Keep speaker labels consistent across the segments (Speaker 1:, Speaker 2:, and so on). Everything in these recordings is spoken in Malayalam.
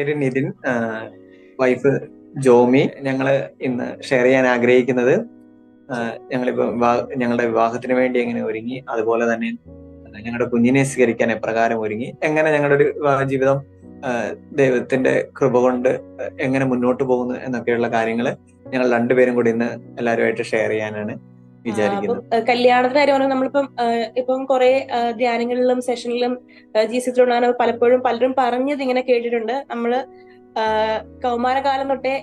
Speaker 1: പേര് നിതിൻ വൈഫ് ജോമി. ഞങ്ങൾ ഇന്ന് ഷെയർ ചെയ്യാൻ ആഗ്രഹിക്കുന്നത് ഞങ്ങളിപ്പോ ഞങ്ങളുടെ വിവാഹത്തിന് വേണ്ടി എങ്ങനെ ഒരുങ്ങി അതുപോലെ തന്നെ ഞങ്ങളുടെ കുഞ്ഞിനെ സ്വീകരിക്കാൻ എപ്രകാരം ഒരുങ്ങി എങ്ങനെ ഞങ്ങളുടെ ഒരു ജീവിതം ദൈവത്തിന്റെ കൃപ കൊണ്ട് എങ്ങനെ മുന്നോട്ട് പോകുന്നു എന്നൊക്കെയുള്ള കാര്യങ്ങൾ ഞങ്ങൾ രണ്ടുപേരും കൂടി ഇന്ന് എല്ലാവരുമായിട്ട് ഷെയർ ചെയ്യാനാണ്.
Speaker 2: കല്യാണത്തിന്റെ കാര്യം പറഞ്ഞാൽ നമ്മളിപ്പം ഇപ്പം കുറെ ധ്യാനങ്ങളിലും സെഷനിലും ജി സിത്തിലുണ്ടാകുന്ന പലപ്പോഴും പലരും പറഞ്ഞത് ഇങ്ങനെ കേട്ടിട്ടുണ്ട്. നമ്മൾ കൗമാരകാലം തൊട്ടേ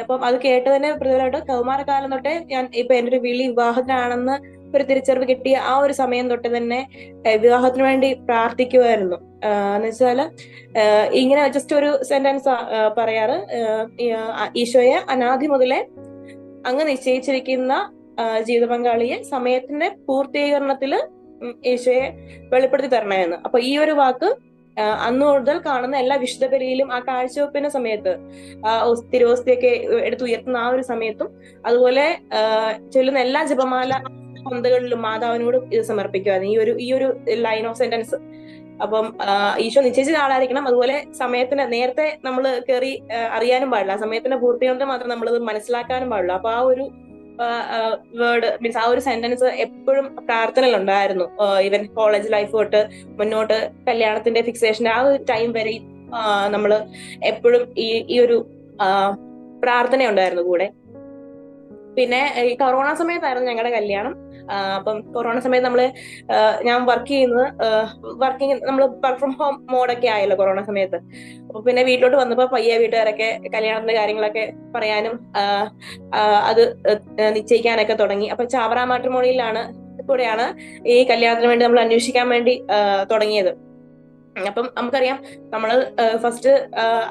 Speaker 2: അപ്പം അത് കേട്ട് തന്നെ പ്രതിഫലമായിട്ട് കൗമാരകാലം തൊട്ടേ ഞാൻ ഇപ്പൊ എന്റെ ഒരു വിളി വിവാഹത്തിനാണെന്ന് ഒരു തിരിച്ചറിവ് കിട്ടിയ ആ ഒരു സമയം തൊട്ട് തന്നെ വിവാഹത്തിന് വേണ്ടി പ്രാർത്ഥിക്കുമായിരുന്നു എന്ന് വെച്ചാൽ ഇങ്ങനെ ജസ്റ്റ് ഒരു സെന്റൻസ് പറയാറ്. ഈശോയെ അനാദി മുതലേ അങ്ങ് നിശ്ചയിച്ചിരിക്കുന്ന ജീവിത പങ്കാളിയെ സമയത്തിന്റെ പൂർത്തീകരണത്തിൽ യേശുയെ വെളിപ്പെടുത്തി തരണമെന്ന് അപ്പൊ ഈ ഒരു വാക്ക് അന്ന് മുതൽ കാണുന്ന എല്ലാ വിശുദ്ധ ബലിയിലും ആ കാഴ്ചവെപ്പിന്റെ സമയത്ത് തിരുവസ്തിയൊക്കെ എടുത്തുയർത്തുന്ന ആ ഒരു സമയത്തും അതുപോലെ ചൊല്ലുന്ന എല്ലാ ജപമാല പന്തകളിലും മാതാവിനോട് ഇത് സമർപ്പിക്കുമായിരുന്നു ഈ ഒരു ഈ ഒരു ലൈൻ ഓഫ് സെന്റൻസ് അപ്പം ഈശോ നിശ്ചയിച്ച ആളായിരിക്കണം. അതുപോലെ സമയത്തിന് നേരത്തെ നമ്മൾ കയറി അറിയാനും പാടില്ല. സമയത്തിന്റെ പൂർത്തീകരണത്തെ മാത്രം നമ്മളത് മനസ്സിലാക്കാനും പാടില്ല. അപ്പൊ ആ ഒരു വേർഡ് മീൻസ് ആ ഒരു സെന്റൻസ് എപ്പോഴും പ്രാർത്ഥനയിലുണ്ടായിരുന്നു. ഈവൻ കോളേജ് ലൈഫ് തൊട്ട് മുന്നോട്ട് കല്യാണത്തിന്റെ ഫിക്സേഷന്റെ ആ ഒരു ടൈം വരെ നമ്മൾ എപ്പോഴും ഈ ഈ ഒരു പ്രാർത്ഥന ഉണ്ടായിരുന്നു കൂടെ. പിന്നെ ഈ കൊറോണ സമയത്തായിരുന്നു ഞങ്ങളുടെ കല്യാണം. അപ്പം കൊറോണ സമയത്ത് നമ്മൾ ഞാൻ വർക്ക് ചെയ്യുന്നത് വർക്കിംഗ് നമ്മൾ വർക്ക് ഫ്രം ഹോം മോഡൊക്കെ ആയല്ലോ കൊറോണ സമയത്ത്. അപ്പൊ പിന്നെ വീട്ടിലോട്ട് വന്നപ്പോ പയ്യ വീട്ടുകാരൊക്കെ കല്യാണത്തിന്റെ കാര്യങ്ങളൊക്കെ പറയാനും അത് നിശ്ചയിക്കാനൊക്കെ തുടങ്ങി. അപ്പൊ ചാവറ മാട്രിമോണിയിലാണ് കൂടെയാണ് ഈ കല്യാണത്തിന് വേണ്ടി നമ്മൾ അന്വേഷിക്കാൻ വേണ്ടി തുടങ്ങിയത്. അപ്പം നമുക്കറിയാം നമ്മൾ ഫസ്റ്റ്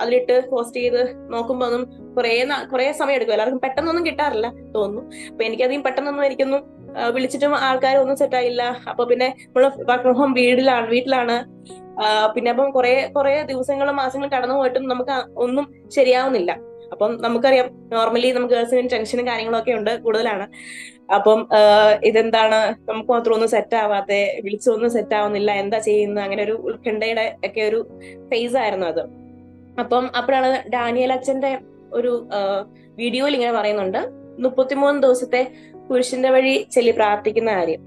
Speaker 2: അതിലിട്ട് പോസ്റ്റ് ചെയ്ത് നോക്കുമ്പോൾ ഒന്നും കുറേ കുറേ സമയം എടുക്കും. എല്ലാവർക്കും പെട്ടെന്നൊന്നും കിട്ടാറില്ല തോന്നുന്നു. അപ്പൊ എനിക്കധികം പെട്ടെന്നൊന്നും എനിക്കൊന്നും വിളിച്ചിട്ടും ആൾക്കാർ ഒന്നും സെറ്റ് ആയില്ല. അപ്പൊ പിന്നെ നമ്മൾ വർക്ക് ഫ്രം ഹോം വീട്ടിലാണ് വീട്ടിലാണ്. പിന്നെ അപ്പം കുറെ കുറെ ദിവസങ്ങളും മാസങ്ങളും കടന്നു പോയിട്ടും നമുക്ക് ഒന്നും ശരിയാവുന്നില്ല. അപ്പം നമുക്കറിയാം നോർമലി നമുക്ക് ഗേൾസിന് ടെൻഷനും കാര്യങ്ങളൊക്കെ ഉണ്ട് കൂടുതലാണ്. അപ്പം ഇതെന്താണ്? നമുക്ക് മാത്രം ഒന്നും സെറ്റ് ആവാത്തെ വിളിച്ചൊന്നും സെറ്റ് ആവുന്നില്ല എന്താ ചെയ്യുന്നത്? അങ്ങനെ ഒരു ഉത്കണ്ഠയുടെ ഒക്കെ ഒരു ഫേസ് ആയിരുന്നു അത്. അപ്പം അപ്പോഴാണ് ഡാനിയൽ അച്ഛന്റെ ഒരു വീഡിയോയിൽ ഇങ്ങനെ പറയുന്നുണ്ട്. മുപ്പത്തിമൂന്ന് ദിവസത്തെ കുരിശിന്റെ വഴി ചെല്ലി പ്രാർത്ഥിക്കുന്ന കാര്യം.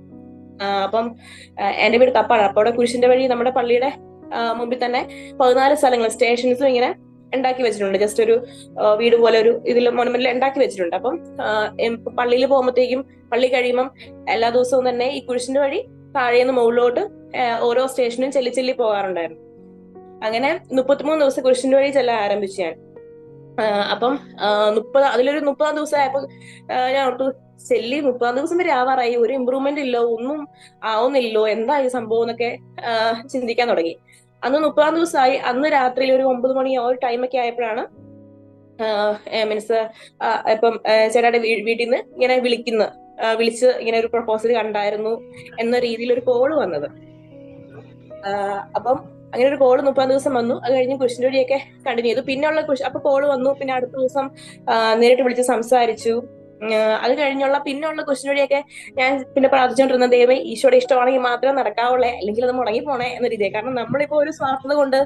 Speaker 2: അപ്പം എന്റെ വീട് കപ്പാണ്. അപ്പൊ അവിടെ കുരിശിന്റെ വഴി നമ്മുടെ പള്ളിയുടെ മുമ്പിൽ തന്നെ പതിനാല് സ്ഥലങ്ങൾ സ്റ്റേഷൻസും ഇങ്ങനെ ഉണ്ടാക്കി വെച്ചിട്ടുണ്ട്. ജസ്റ്റ് ഒരു വീട് പോലെ ഒരു ഇതിൽ മോണമെന്റിൽ ഉണ്ടാക്കി വെച്ചിട്ടുണ്ട്. അപ്പം പള്ളിയിൽ പോകുമ്പോഴത്തേക്കും പള്ളി കഴിയുമ്പം എല്ലാ ദിവസവും തന്നെ ഈ കുരിശിന്റെ വഴി താഴേന്ന് മുകളിലോട്ട് ഓരോ സ്റ്റേഷനും ചെല്ലി ചെല്ലി പോകാറുണ്ടായിരുന്നു. അങ്ങനെ മുപ്പത്തിമൂന്ന് ദിവസം കുരിശിന്റെ വഴി ചെല്ലാൻ ആരംഭിച്ചു ഞാൻ. അപ്പം മുപ്പത് അതിലൊരു മുപ്പതാം ദിവസം ആയപ്പോ ഞാൻ ഓർത്തു ചെല്ലി മുപ്പതാം ദിവസം വരെ ആവാറായി. ഒരു ഇമ്പ്രൂവ്മെന്റ് ഇല്ലോ ഒന്നും ആവുന്നില്ലോ എന്താ ഈ സംഭവം എന്നൊക്കെ ചിന്തിക്കാൻ തുടങ്ങി. അന്ന് മുപ്പതാം ദിവസമായി. അന്ന് രാത്രിയിൽ ഒരു ഒമ്പത് മണി ആ ഒരു ടൈമൊക്കെ ആയപ്പോഴാണ് മീൻസ് ഇപ്പം ചേട്ടായുടെ വീട്ടിൽ നിന്ന് ഇങ്ങനെ വിളിക്കുന്ന വിളിച്ച് ഇങ്ങനെ ഒരു പ്രപ്പോസൽ കണ്ടായിരുന്നു എന്ന രീതിയിൽ ഒരു കോൾ വന്നത്. അപ്പം അങ്ങനെ ഒരു കോൾ മുപ്പതാം ദിവസം വന്നു. അത് കഴിഞ്ഞ് വഴിയൊക്കെ കണ്ടിന്യൂ ചെയ്തു. പിന്നെയുള്ള കുരിശ് അപ്പൊ കോൾ വന്നു. പിന്നെ അടുത്ത ദിവസം നേരിട്ട് വിളിച്ച് സംസാരിച്ചു. അത് കഴിഞ്ഞുള്ള പിന്നെയുള്ള ക്വസ്റ്റ്യൻ വഴിയൊക്കെ ഞാൻ പിന്നെ പ്രാർത്ഥിച്ചുകൊണ്ടിരുന്ന ദൈവം ഈശോയുടെ ഇഷ്ടമാണെങ്കിൽ മാത്രമേ നടക്കാവുള്ളേ അല്ലെങ്കിൽ അത് മുടങ്ങി പോണേ എന്ന രീതിയിൽ. കാരണം നമ്മളിപ്പോ ഒരു സ്വാർത്ഥത കൊണ്ട്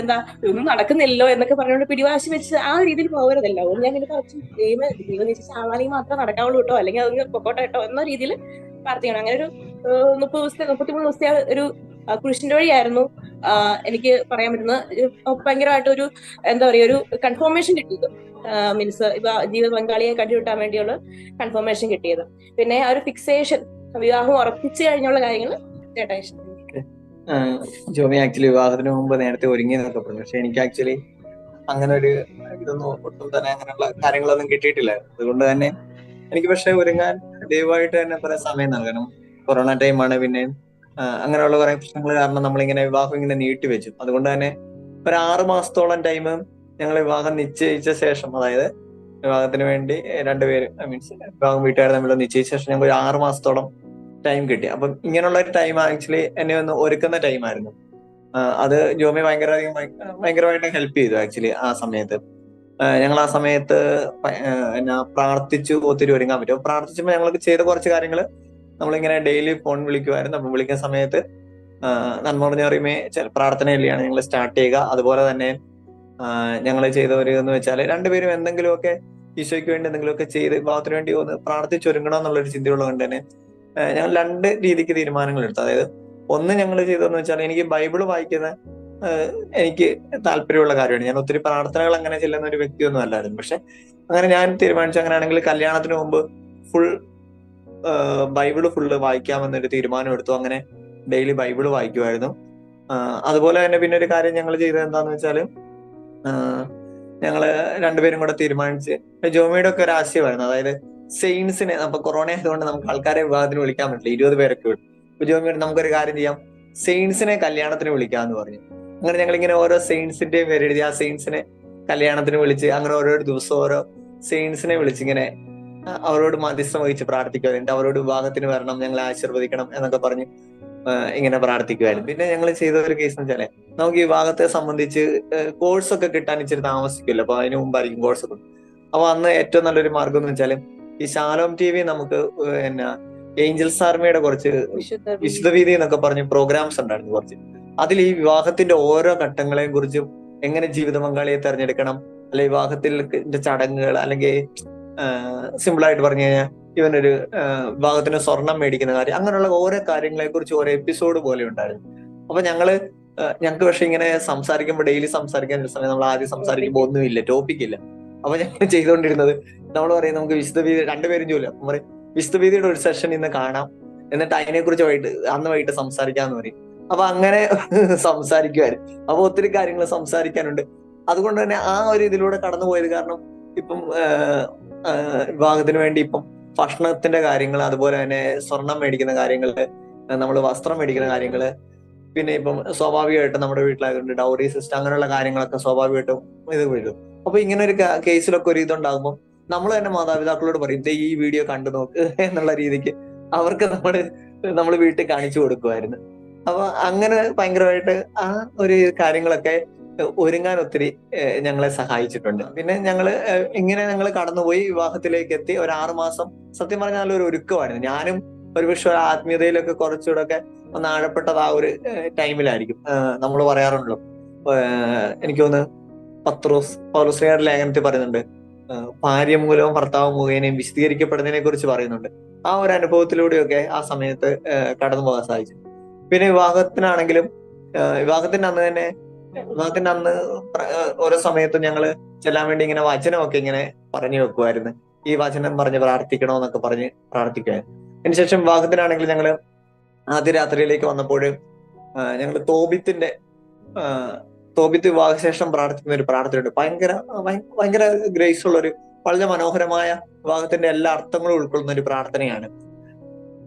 Speaker 2: എന്താ ഒന്നും നടക്കുന്നില്ലല്ലോ എന്നൊക്കെ പറഞ്ഞുകൊണ്ട് പിടിവാശി വെച്ച് ആ രീതിയിൽ പോകരുതല്ലോ. ഒന്ന് ഞാൻ പിന്നെ പറഞ്ഞു ദൈവം ദൈവം നിശ്ചയിച്ച ആളാണെങ്കിൽ മാത്രമേ നടക്കാവുള്ളൂ കേട്ടോ അല്ലെങ്കിൽ അതൊന്ന് പൊക്കോട്ടെ കേട്ടോ എന്ന രീതിയിൽ പ്രാർത്ഥിക്കണം. അങ്ങനെ ഒരു മുപ്പത് ദിവസത്തെ മുപ്പത്തിമൂന്ന് ദിവസത്തെ ഒരു കുരിശിന്റെ വഴിയായിരുന്നു എനിക്ക് പറയാൻ പറ്റുന്നത്. ഭയങ്കരമായിട്ട് ഒരു എന്താ പറയുക ഒരു കൺഫോർമേഷൻ കിട്ടിയത്. മീൻസ് ഇപ്പൊ ജീവിത പങ്കാളിയെ കണ്ടുകിട്ടാൻ വേണ്ടിയുള്ള കൺഫർമേഷൻ കിട്ടിയത്. പിന്നെ ആ ഒരു ഫിക്സേഷൻ വിവാഹം ഉറപ്പിച്ചു കഴിഞ്ഞുള്ള കാര്യങ്ങൾ ചേട്ടാ ഇഷ്ടം
Speaker 1: ജോമി ആക്ച്വലി വിവാഹത്തിന് മുമ്പ് നേരത്തെ ഒരുങ്ങി പറഞ്ഞു. പക്ഷെ എനിക്ക് ആക്ച്വലി അങ്ങനെ ഒരു ഇതൊന്നും ഒട്ടും തന്നെ അങ്ങനെയുള്ള കാര്യങ്ങളൊന്നും കിട്ടിയിട്ടില്ല. അതുകൊണ്ട് തന്നെ എനിക്ക് പക്ഷെ ഒരുങ്ങാൻ ദയവായിട്ട് തന്നെ കുറെ സമയം നൽകണം. കൊറോണ ടൈമാണ് പിന്നെ അങ്ങനെയുള്ള കുറെ പ്രശ്നങ്ങൾ കാരണം നമ്മളിങ്ങനെ വിവാഹം ഇങ്ങനെ നീട്ടിവെച്ചു അതുകൊണ്ട് തന്നെ ഒരു ആറ് മാസത്തോളം ടൈം ഞങ്ങൾ വിവാഹം നിശ്ചയിച്ച ശേഷം അതായത് വിവാഹത്തിന് വേണ്ടി രണ്ടുപേര് മീൻസ് വിവാഹം വീട്ടുകാർ തമ്മിൽ നിശ്ചയിച്ച ശേഷം ഞങ്ങൾക്ക് ഒരു ആറ് മാസത്തോളം ടൈം കിട്ടി. അപ്പം ഇങ്ങനെയുള്ള ഒരു ടൈം ആക്ച്വലി എന്നെ ഒന്ന് ഒരുക്കുന്ന ടൈമായിരുന്നു അത് ജോമി ഭയങ്കര ഭയങ്കരമായിട്ട് ഹെൽപ്പ് ചെയ്തു ആക്ച്വലി ആ സമയത്ത്. ഞങ്ങൾ ആ സമയത്ത് എന്നാ പ്രാർത്ഥിച്ചു ഒത്തിരി ഒരുങ്ങാൻ പറ്റും. പ്രാർത്ഥിച്ചപ്പോൾ ഞങ്ങൾക്ക് ചെയ്ത കുറച്ച് കാര്യങ്ങൾ നമ്മളിങ്ങനെ ഡെയിലി ഫോൺ വിളിക്കുമായിരുന്നു. അപ്പം വിളിക്കുന്ന സമയത്ത് നന്മ പറഞ്ഞ പറയുമേ പ്രാർത്ഥനയിലാണ് ഞങ്ങൾ സ്റ്റാർട്ട് ചെയ്യുക. അതുപോലെ തന്നെ ഞങ്ങൾ ചെയ്ത ഒരു എന്ന് വെച്ചാൽ രണ്ടുപേരും എന്തെങ്കിലുമൊക്കെ ഈശോയ്ക്ക് വേണ്ടി എന്തെങ്കിലുമൊക്കെ ചെയ്ത് വിവാഹത്തിന് വേണ്ടി ഒന്ന് പ്രാർത്ഥിച്ചൊരുങ്ങണം എന്നുള്ളൊരു ചിന്തയുള്ളത് കൊണ്ട് തന്നെ ഞങ്ങൾ രണ്ട് രീതിക്ക് തീരുമാനങ്ങൾ എടുത്തു. അതായത് ഒന്ന് ഞങ്ങൾ ചെയ്തതെന്ന് വെച്ചാൽ എനിക്ക് ബൈബിൾ വായിക്കുന്ന എനിക്ക് താല്പര്യമുള്ള കാര്യമാണ്. ഞാൻ ഒത്തിരി പ്രാർത്ഥനകൾ അങ്ങനെ ചെല്ലുന്ന ഒരു വ്യക്തിയൊന്നും അല്ലായിരുന്നു. പക്ഷെ അങ്ങനെ ഞാൻ തീരുമാനിച്ചു അങ്ങനെയാണെങ്കിൽ കല്യാണത്തിന് മുമ്പ് ഫുൾ ബൈബിൾ ഫുള്ള് വായിക്കാമെന്നൊരു തീരുമാനം എടുത്തു. അങ്ങനെ ഡെയിലി ബൈബിൾ വായിക്കുമായിരുന്നു. അതുപോലെ തന്നെ പിന്നെ ഒരു കാര്യം ഞങ്ങൾ ചെയ്തത് എന്താന്ന് വെച്ചാൽ ആഹ് ഞങ്ങൾ രണ്ടുപേരും കൂടെ തീരുമാനിച്ച് ജോമിയുടെ ഒക്കെ ഒരു ആശയമായിരുന്നു. അതായത് സെയിൻസിനെ അപ്പൊ കൊറോണ ആയതുകൊണ്ട് നമുക്ക് ആൾക്കാരെ വിവാഹത്തിന് വിളിക്കാൻ പറ്റില്ല. ഇരുപത് പേരൊക്കെ വിട്ടു അപ്പൊ ജോമിയുടെ നമുക്കൊരു കാര്യം ചെയ്യാം. സെയിൻസിനെ കല്യാണത്തിന് വിളിക്കാന്ന് പറഞ്ഞു. അങ്ങനെ ഞങ്ങൾ ഇങ്ങനെ ഓരോ സെയിൻസിന്റെയും പേര് എഴുതി ആ സെയിൻസിനെ കല്യാണത്തിന് വിളിച്ച് അങ്ങനെ ഓരോ ദിവസം ഓരോ സെയിൻസിനെ വിളിച്ചിങ്ങനെ അവരോട് മധ്യസ്ഥം വഹിച്ച് പ്രാർത്ഥിക്കുമായിരുന്നു അവരോട് വിവാഹത്തിന് വരണം ഞങ്ങളെ ആശീർവദിക്കണം എന്നൊക്കെ പറഞ്ഞ്. ഇങ്ങനെ പ്രാർത്ഥിക്കുമായിരുന്നു പിന്നെ ഞങ്ങൾ ചെയ്ത ഒരു കേസ് എന്ന് വെച്ചാൽ നമുക്ക് ഈ വിവാഹത്തെ സംബന്ധിച്ച് കോഴ്സ് ഒക്കെ കിട്ടാൻ ഇച്ചിരി താമസിക്കില്ല അപ്പൊ അതിന് മുമ്പായിരിക്കും കോഴ്സ് ഒക്കെ. അപ്പൊ അന്ന് ഏറ്റവും നല്ലൊരു മാർഗം എന്ന് വെച്ചാൽ ഈ ശാലോം ടി വി നമുക്ക് എന്നാ ഏഞ്ചൽസ് ആർമിയുടെ കുറച്ച്
Speaker 2: വിശുദ്ധ
Speaker 1: വിശുദ്ധവീതി എന്നൊക്കെ പറഞ്ഞ് പ്രോഗ്രാംസ് ഉണ്ടായിരുന്നു കുറച്ച്. അതിൽ ഈ വിവാഹത്തിന്റെ ഓരോ ഘട്ടങ്ങളെയും കുറിച്ചും എങ്ങനെ ജീവിത പങ്കാളിയെ തെരഞ്ഞെടുക്കണം അല്ലെ വിവാഹത്തിൽ ചടങ്ങുകൾ അല്ലെങ്കിൽ സിമ്പിൾ ആയിട്ട് പറഞ്ഞു കഴിഞ്ഞാൽ ഇവനൊരു ഭാഗത്തിന് സ്വർണം മേടിക്കുന്ന കാര്യം അങ്ങനെയുള്ള ഓരോ കാര്യങ്ങളെ കുറിച്ച് ഓരോ എപ്പിസോഡ് പോലെ ഉണ്ടായിരുന്നു. അപ്പൊ ഞങ്ങൾ ഞങ്ങൾക്ക് പക്ഷെ ഇങ്ങനെ സംസാരിക്കുമ്പോൾ ഡെയിലി സംസാരിക്കാൻ ഒരു സമയം നമ്മൾ ആദ്യം സംസാരിക്കുമ്പോൾ ഒന്നുമില്ല ടോപ്പിക് ഇല്ല. അപ്പൊ ഞങ്ങൾ ചെയ്തുകൊണ്ടിരുന്നത് നമ്മൾ പറയും നമുക്ക് വിശുദ്ധവീതി രണ്ടുപേരും ജോലി അപ്പം പറയും വിശുദ്ധവീതിയുടെ ഒരു സെഷൻ ഇന്ന് കാണാം. എന്നിട്ട് അതിനെ കുറിച്ച് വൈകിട്ട് അന്ന് വൈകിട്ട് സംസാരിക്കാന്ന് പറയും. അപ്പൊ അങ്ങനെ സംസാരിക്കുമായിരുന്നു അപ്പൊ ഒത്തിരി കാര്യങ്ങൾ സംസാരിക്കാനുണ്ട്. അതുകൊണ്ട് തന്നെ ആ ഒരു ഇതിലൂടെ കടന്നു പോയത് കാരണം ഇപ്പം വിവാഹത്തിന് വേണ്ടി ഇപ്പം ഭക്ഷണത്തിന്റെ കാര്യങ്ങൾ അതുപോലെ തന്നെ സ്വർണം മേടിക്കുന്ന കാര്യങ്ങൾ നമ്മൾ വസ്ത്രം മേടിക്കുന്ന കാര്യങ്ങൾ പിന്നെ ഇപ്പം സ്വാഭാവികമായിട്ടും നമ്മുടെ വീട്ടിലായതുകൊണ്ട് ഡൗറി സിസ്റ്റം അങ്ങനെയുള്ള കാര്യങ്ങളൊക്കെ സ്വാഭാവികമായിട്ടും ഇത് വീഴും അപ്പൊ ഇങ്ങനെ ഒരു കേസിലൊക്കെ ഒരു ഇതുണ്ടാകുമ്പോൾ നമ്മൾ തന്നെ മാതാപിതാക്കളോട് പറയും "ദേ ഈ വീഡിയോ കണ്ടു നോക്ക് എന്നുള്ള രീതിക്ക് അവർക്ക് നമ്മൾ നമ്മൾ വീട്ടിൽ കാണിച്ചു കൊടുക്കുമായിരുന്നു. അപ്പൊ അങ്ങനെ ഭയങ്കരമായിട്ട് ആ ഒരു കാര്യങ്ങളൊക്കെ ഒരുങ്ങാൻ ഒത്തിരി ഞങ്ങളെ സഹായിച്ചിട്ടുണ്ട്. പിന്നെ ഞങ്ങൾ ഇങ്ങനെ ഞങ്ങൾ കടന്നുപോയി വിവാഹത്തിലേക്ക് എത്തി ഒരു ആറുമാസം സത്യം പറഞ്ഞാൽ ഒരു ഒരുക്കമായിരുന്നു. ഞാനും ഒരുപക്ഷെ ഒരു ആത്മീയതയിലൊക്കെ കുറച്ചുകൂടെ ഒക്കെ ഒന്ന് ആഴപ്പെട്ടത് ആ ഒരു ടൈമിലായിരിക്കും. നമ്മൾ പറയാറുണ്ടല്ലോ. എനിക്കൊന്ന് പത്രോസ് പൗലോസ്ലിയുടെ ലേഖനത്തിൽ പറയുന്നുണ്ട്. ഭാര്യ മൂലവും ഭർത്താവ് മുഖേനയും വിശദീകരിക്കപ്പെടുന്നതിനെ കുറിച്ച് പറയുന്നുണ്ട്. ആ ഒരു അനുഭവത്തിലൂടെയൊക്കെ ആ സമയത്ത് കടന്നു പോകാൻ സാധിച്ചു. പിന്നെ വിവാഹത്തിനാണെങ്കിലും വിവാഹത്തിന്റെ അന്ന് തന്നെ വിവാഹത്തിന്റെ അന്ന് ഓരോ സമയത്തും ഞങ്ങൾ ചെല്ലാൻ വേണ്ടി ഇങ്ങനെ വചനമൊക്കെ ഇങ്ങനെ പറഞ്ഞു വെക്കുമായിരുന്നു ഈ വചനം പറഞ്ഞ് പ്രാർത്ഥിക്കണോന്നൊക്കെ പറഞ്ഞ് പ്രാർത്ഥിക്കുമായിരുന്നു അതിനുശേഷം വിവാഹത്തിനാണെങ്കിൽ ഞങ്ങൾ ആദ്യ രാത്രിയിലേക്ക് വന്നപ്പോൾ ഞങ്ങൾ തോബിത്തിന്റെ തോബിത്ത് വിവാഹശേഷം പ്രാർത്ഥിക്കുന്ന ഒരു പ്രാർത്ഥനയുണ്ട്. ഭയങ്കര ഭയ- ഭയങ്കര ഗ്രേസ് ഉള്ള ഒരു വളരെ മനോഹരമായ വിവാഹത്തിന്റെ എല്ലാ അർത്ഥങ്ങളും ഉൾക്കൊള്ളുന്ന ഒരു പ്രാർത്ഥനയാണ്.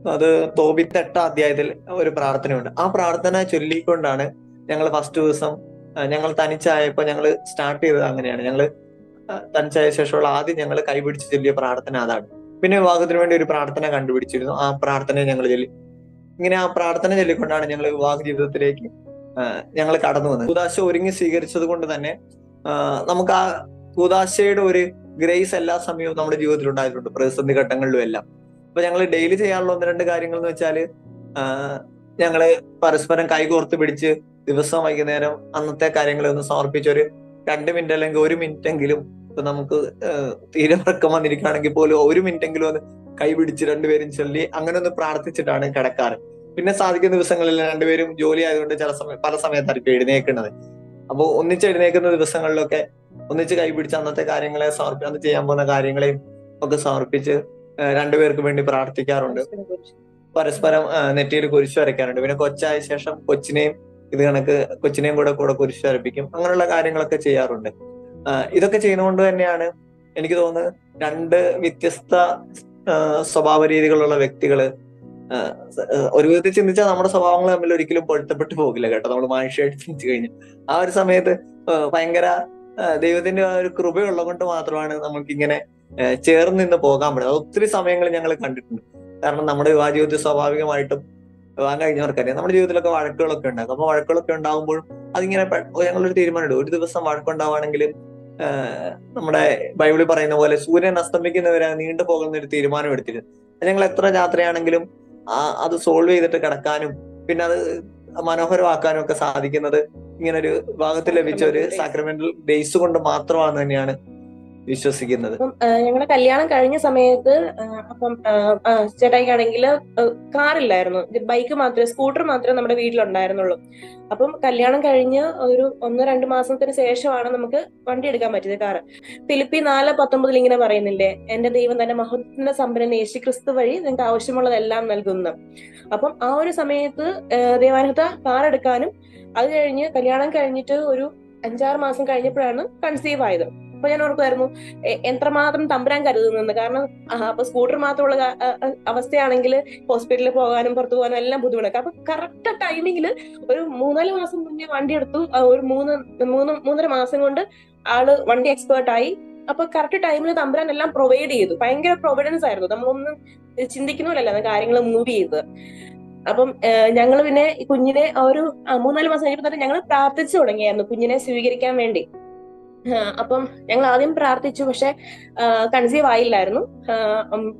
Speaker 1: അത് തോബിത്ത് അധ്യായത്തിൽ ഒരു പ്രാർത്ഥനയുണ്ട്. ആ പ്രാർത്ഥന ചൊല്ലിക്കൊണ്ടാണ് ഞങ്ങൾ ഫസ്റ്റ് ദിവസം ഞങ്ങൾ തനിച്ചായപ്പോൾ ഞങ്ങൾ സ്റ്റാർട്ട് ചെയ്തത് അങ്ങനെയാണ്. ഞങ്ങൾ തനിച്ചായ ശേഷമുള്ള ആദ്യം ഞങ്ങൾ കൈപിടിച്ച് ചൊല്ലിയ പ്രാർത്ഥന അതാണ്. പിന്നെ വിവാഹത്തിന് വേണ്ടി ഒരു പ്രാർത്ഥന കണ്ടുപിടിച്ചിരുന്നു. ആ പ്രാർത്ഥന ഞങ്ങൾ ചൊല്ലി. ഇങ്ങനെ ആ പ്രാർത്ഥന ചൊല്ലിക്കൊണ്ടാണ് ഞങ്ങൾ വിവാഹ ജീവിതത്തിലേക്ക് ഞങ്ങൾ കടന്നു വന്നത്. കൂതാശ ഒരുങ്ങി സ്വീകരിച്ചത് കൊണ്ട് തന്നെ നമുക്ക് ആ കൂതാശയുടെ ഒരു ഗ്രേസ് എല്ലാ സമയവും നമ്മുടെ ജീവിതത്തിൽ ഉണ്ടായിട്ടുണ്ട്. പ്രതിസന്ധി ഘട്ടങ്ങളിലും എല്ലാം. അപ്പൊ ഞങ്ങൾ ഡെയിലി ചെയ്യാനുള്ള ഒന്ന് രണ്ട് കാര്യങ്ങൾ എന്ന് വെച്ചാൽ ആ, ഞങ്ങൾ പരസ്പരം കൈകോർത്ത് പിടിച്ച് ദിവസം വൈകുന്നേരം അന്നത്തെ കാര്യങ്ങളെ ഒന്ന് സമർപ്പിച്ച് ഒരു രണ്ട് മിനിറ്റ് അല്ലെങ്കിൽ ഒരു മിനിറ്റ് എങ്കിലും ഇപ്പൊ നമുക്ക് തീരെ ഉറക്കം വന്നിരിക്കുകയാണെങ്കിൽ പോലും ഒരു മിനിറ്റ് എങ്കിലും ഒന്ന് കൈപിടിച്ച് രണ്ടുപേരും ചൊല്ലി അങ്ങനെ ഒന്ന് പ്രാർത്ഥിച്ചിട്ടാണ് കിടക്കാറ്. പിന്നെ സാധിക്കുന്ന ദിവസങ്ങളിൽ രണ്ടുപേരും ജോലി ആയതുകൊണ്ട് ചില സമയം പല സമയത്തായിരിക്കും എഴുന്നേക്കുന്നത്. അപ്പോൾ ഒന്നിച്ച് എഴുന്നേക്കുന്ന ദിവസങ്ങളിലൊക്കെ ഒന്നിച്ച് കൈപിടിച്ച് അന്നത്തെ കാര്യങ്ങളെ സമർപ്പി അന്ന് ചെയ്യാൻ പോകുന്ന കാര്യങ്ങളെയും ഒക്കെ സമർപ്പിച്ച് രണ്ടുപേർക്ക് വേണ്ടി പ്രാർത്ഥിക്കാറുണ്ട്. പരസ്പരം നെറ്റിയിൽ കുരിശ് വരയ്ക്കാറുണ്ട്. പിന്നെ കൊച്ചായ ശേഷം കൊച്ചിനെയും ഇത് കണക്ക് കൊച്ചിനെയും കൂടെ കൂടെ കുരിശ് വരപ്പിക്കും അങ്ങനെയുള്ള കാര്യങ്ങളൊക്കെ ചെയ്യാറുണ്ട്. ഇതൊക്കെ ചെയ്യുന്നതുകൊണ്ട് തന്നെയാണ് എനിക്ക് തോന്നുന്നത് രണ്ട് വ്യത്യസ്ത സ്വഭാവ രീതികളുള്ള വ്യക്തികൾ ഒരു വിധത്തിൽ ചിന്തിച്ചാൽ നമ്മുടെ സ്വഭാവങ്ങൾ തമ്മിൽ ഒരിക്കലും പൊരുത്തപ്പെട്ടു പോകില്ല കേട്ടോ. നമ്മൾ മാനുഷ്യമായിട്ട് ചിന്തിച്ചു കഴിഞ്ഞു ആ ഒരു സമയത്ത് ഭയങ്കര ദൈവത്തിന്റെ ഒരു കൃപയുള്ളത് കൊണ്ട് മാത്രമാണ് നമുക്ക് ഇങ്ങനെ ചേർന്ന് നിന്ന് പോകാൻ പറ്റുന്നത്. ഒത്തിരി സമയങ്ങൾ ഞങ്ങൾ കണ്ടിട്ടുണ്ട്. കാരണം നമ്മുടെ വിവാഹ ജീവിതത്തിൽ സ്വാഭാവികമായിട്ടും വിവാഹം കഴിഞ്ഞവർക്കറിയാം നമ്മുടെ ജീവിതത്തിലൊക്കെ വഴക്കുകളൊക്കെ ഉണ്ടാകും. അപ്പൊ വഴക്കുകളൊക്കെ ഉണ്ടാകുമ്പോഴും അതിങ്ങനെ ഞങ്ങളൊരു തീരുമാനമുണ്ട് ഒരു ദിവസം വഴക്കുണ്ടാവുകയാണെങ്കിൽ നമ്മുടെ ബൈബിളിൽ പറയുന്ന പോലെ സൂര്യൻ അസ്തമിക്കുന്നവരെ നീണ്ടു പോകുന്ന ഒരു തീരുമാനം എടുത്തിരുന്നു ഞങ്ങൾ എത്ര രാത്രിയാണെങ്കിലും ആ അത് സോൾവ് ചെയ്തിട്ട് കിടക്കാനും പിന്നെ അത് മനോഹരമാക്കാനും ഒക്കെ സാധിക്കുന്നത് ഇങ്ങനെ ഒരു ഭാഗത്ത് ലഭിച്ച ഒരു സാക്രമെന്റൽ ബേസ് കൊണ്ട് മാത്രമാണ് തന്നെയാണ് വിശ്വസിക്കുന്നത്.
Speaker 2: ഞങ്ങളുടെ കല്യാണം കഴിഞ്ഞ സമയത്ത് അപ്പം ചേട്ടായിക്കാണെങ്കിൽ കാറില്ലായിരുന്നു. ബൈക്ക് മാത്രമേ സ്കൂട്ടർ മാത്രമേ നമ്മുടെ വീട്ടിലുണ്ടായിരുന്നുള്ളൂ. അപ്പം കല്യാണം കഴിഞ്ഞ് ഒരു ഒന്ന് രണ്ട് മാസത്തിന് ശേഷമാണ് നമുക്ക് വണ്ടി എടുക്കാൻ പറ്റിയത് കാറ്. ഫിലിപ്പി നാല് പത്തൊമ്പതിൽ ഇങ്ങനെ പറയുന്നില്ലേ എന്റെ ദൈവം തന്നെ മഹത്വത്തിന്റെ സമ്പന്ന യേശു ക്രിസ്തു വഴി നിങ്ങൾക്ക് ആവശ്യമുള്ളതെല്ലാം നൽകുന്നു. അപ്പം ആ ഒരു സമയത്ത് ദേവാനഹത്ത കാർ എടുക്കാനും അത് കഴിഞ്ഞ് കല്യാണം കഴിഞ്ഞിട്ട് ഒരു അഞ്ചാറ് മാസം കഴിഞ്ഞപ്പോഴാണ് കൺസീവ് ആയത്. അപ്പൊ ഞാൻ ഓർക്കുമായിരുന്നു എത്രമാത്രം തമ്പുരാൻ കരുതുന്നുണ്ട്. കാരണം അപ്പൊ സ്കൂട്ടർ മാത്രമുള്ള അവസ്ഥയാണെങ്കിൽ ഹോസ്പിറ്റലിൽ പോകാനും പുറത്തു പോകാനും എല്ലാം ബുദ്ധിമുട്ടൊക്കെ അപ്പൊ കറക്റ്റ് ടൈമിങ്ങിൽ ഒരു മൂന്നാൽ മാസം മുന്നേ വണ്ടി എടുത്തു. ഒരു മൂന്ന് മൂന്ന് മൂന്നര മാസം കൊണ്ട് ആൾ വണ്ടി എക്സ്പേർട്ട് ആയി. അപ്പൊ കറക്റ്റ് ടൈമിൽ തമ്പുരാൻ എല്ലാം പ്രൊവൈഡ് ചെയ്തു. ഭയങ്കര പ്രൊവിഡൻസ് ആയിരുന്നു. നമ്മളൊന്നും ചിന്തിക്കുന്നില്ലല്ലോ കാര്യങ്ങൾ മൂവ് ചെയ്ത്. അപ്പം ഞങ്ങൾ പിന്നെ കുഞ്ഞിനെ ഒരു മൂന്നാൽ മാസം കഴിഞ്ഞപ്പോൾ തന്നെ ഞങ്ങൾ പ്രാർത്ഥിച്ചു തുടങ്ങിയായിരുന്നു കുഞ്ഞിനെ സ്വീകരിക്കാൻ വേണ്ടി. അപ്പം ഞങ്ങൾ ആദ്യം പ്രാർത്ഥിച്ചു പക്ഷെ കൺസീവ് ആയില്ലായിരുന്നു.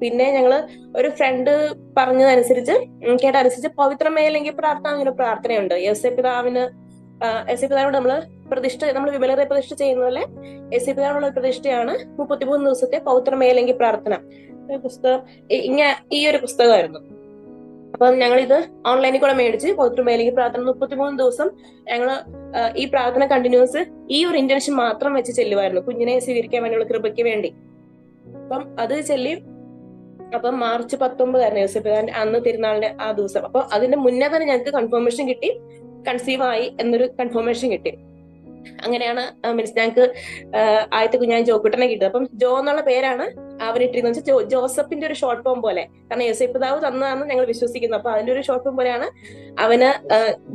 Speaker 2: പിന്നെ ഞങ്ങൾ ഒരു ഫ്രണ്ട് പറഞ്ഞതനുസരിച്ച് കേട്ടനുസരിച്ച് പവിത്രമേലെങ്കിൽ പ്രാർത്ഥന അങ്ങനെ പ്രാർത്ഥനയുണ്ട്. എ പിതാവിന് എസ് പിതാവിനോട് നമ്മൾ പ്രതിഷ്ഠ നമ്മൾ വിമലരെ പ്രതിഷ്ഠ ചെയ്യുന്ന പോലെ എസ് പിതാവിനുള്ള പ്രതിഷ്ഠയാണ് മുപ്പത്തിമൂന്ന് ദിവസത്തെ പൗത്രമേലെങ്കിൽ പ്രാർത്ഥന. പുസ്തകം ഇങ്ങനെ ഇങ്ങ ഈ ഒരു പുസ്തകമായിരുന്നു. അപ്പം ഞങ്ങൾ ഇത് ഓൺലൈനിൽ കൂടെ മേടിച്ച് പൗത്രമേലെങ്കിൽ പ്രാർത്ഥന മുപ്പത്തിമൂന്ന് ദിവസം ഞങ്ങൾ ഈ പ്രാർത്ഥന കണ്ടിന്യൂസ് ഈ ഒരു ഇന്റൻഷൻ മാത്രം വെച്ച് ചെല്ലുമായിരുന്നു കുഞ്ഞിനെ സ്വീകരിക്കാൻ വേണ്ടിയുള്ള കൃപയ്ക്ക് വേണ്ടി. അപ്പം അത് ചെല്ലി അപ്പം മാർച്ച് പത്തൊമ്പതായിരുന്നു യോസഫ് അന്ന് തിരുനാളിന്റെ ആ ദിവസം. അപ്പൊ അതിന്റെ മുന്നേ തന്നെ ഞങ്ങൾക്ക് കൺഫർമേഷൻ കിട്ടി. കൺസീവ് ആയി എന്നൊരു കൺഫർമേഷൻ കിട്ടി. അങ്ങനെയാണ് മീൻസ് ഞങ്ങൾക്ക് ആദ്യത്തെ കുഞ്ഞാൻ ജോക്കുട്ടനെ കിട്ടിയത്. അപ്പം ജോ എന്നുള്ള പേരാണ് അവനിട്ടിരുന്നത് വെച്ചാൽ ജോസഫിന്റെ ഒരു ഷോർട്ട് ഫോം പോലെ. കാരണം യോസഫ് പിതാവ് തന്നതാണെന്ന് ഞങ്ങൾ വിശ്വസിക്കുന്നു. അപ്പൊ അതിന്റെ ഒരു ഷോർട്ട് ഫോം പോലെയാണ് അവന്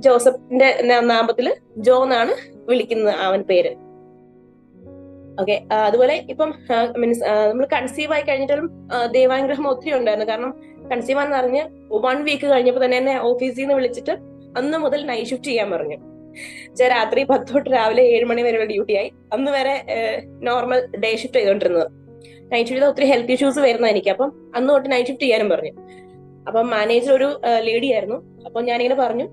Speaker 2: ജോസഫിന്റെ നാമത്തിൽ ജോ എന്നാണ് വിളിക്കുന്നത് അവൻ പേര്. ഓക്കെ അതുപോലെ ഇപ്പം മീൻസ് നമ്മൾ കൺസീവ് ആയി കഴിഞ്ഞിട്ടും ദൈവാനുഗ്രഹം ഒത്തിരി ഉണ്ടായിരുന്നു. കാരണം കൺസീവ് ആണെന്ന് അറിഞ്ഞ് വൺ വീക്ക് കഴിഞ്ഞപ്പോൾ തന്നെ എന്നെ ഓഫീസിൽ നിന്ന് വിളിച്ചിട്ട് അന്ന് മുതൽ നൈറ്റ് ഷിഫ്റ്റ് ചെയ്യാൻ പറഞ്ഞു. രാത്രി പത്ത് തൊട്ട് രാവിലെ ഏഴ് മണി വരെയുള്ള ഡ്യൂട്ടി ആയി. അന്ന് വരെ നോർമൽ ഡേ ഷിഫ്റ്റ് ചെയ്തോണ്ടിരുന്നത്. നൈറ്റ് ഷിഫ്റ്റ് ഒത്തിരി ഹെൽത്ത് ഇഷ്യൂസ് വരുന്ന എനിക്ക് അപ്പം അന്ന് തൊട്ട് നൈറ്റ് ഷിഫ്റ്റ് ചെയ്യാനും പറഞ്ഞു. അപ്പം മാനേജർ ഒരു ലേഡി ആയിരുന്നു. അപ്പൊ ഞാനിങ്ങനെ പറഞ്ഞു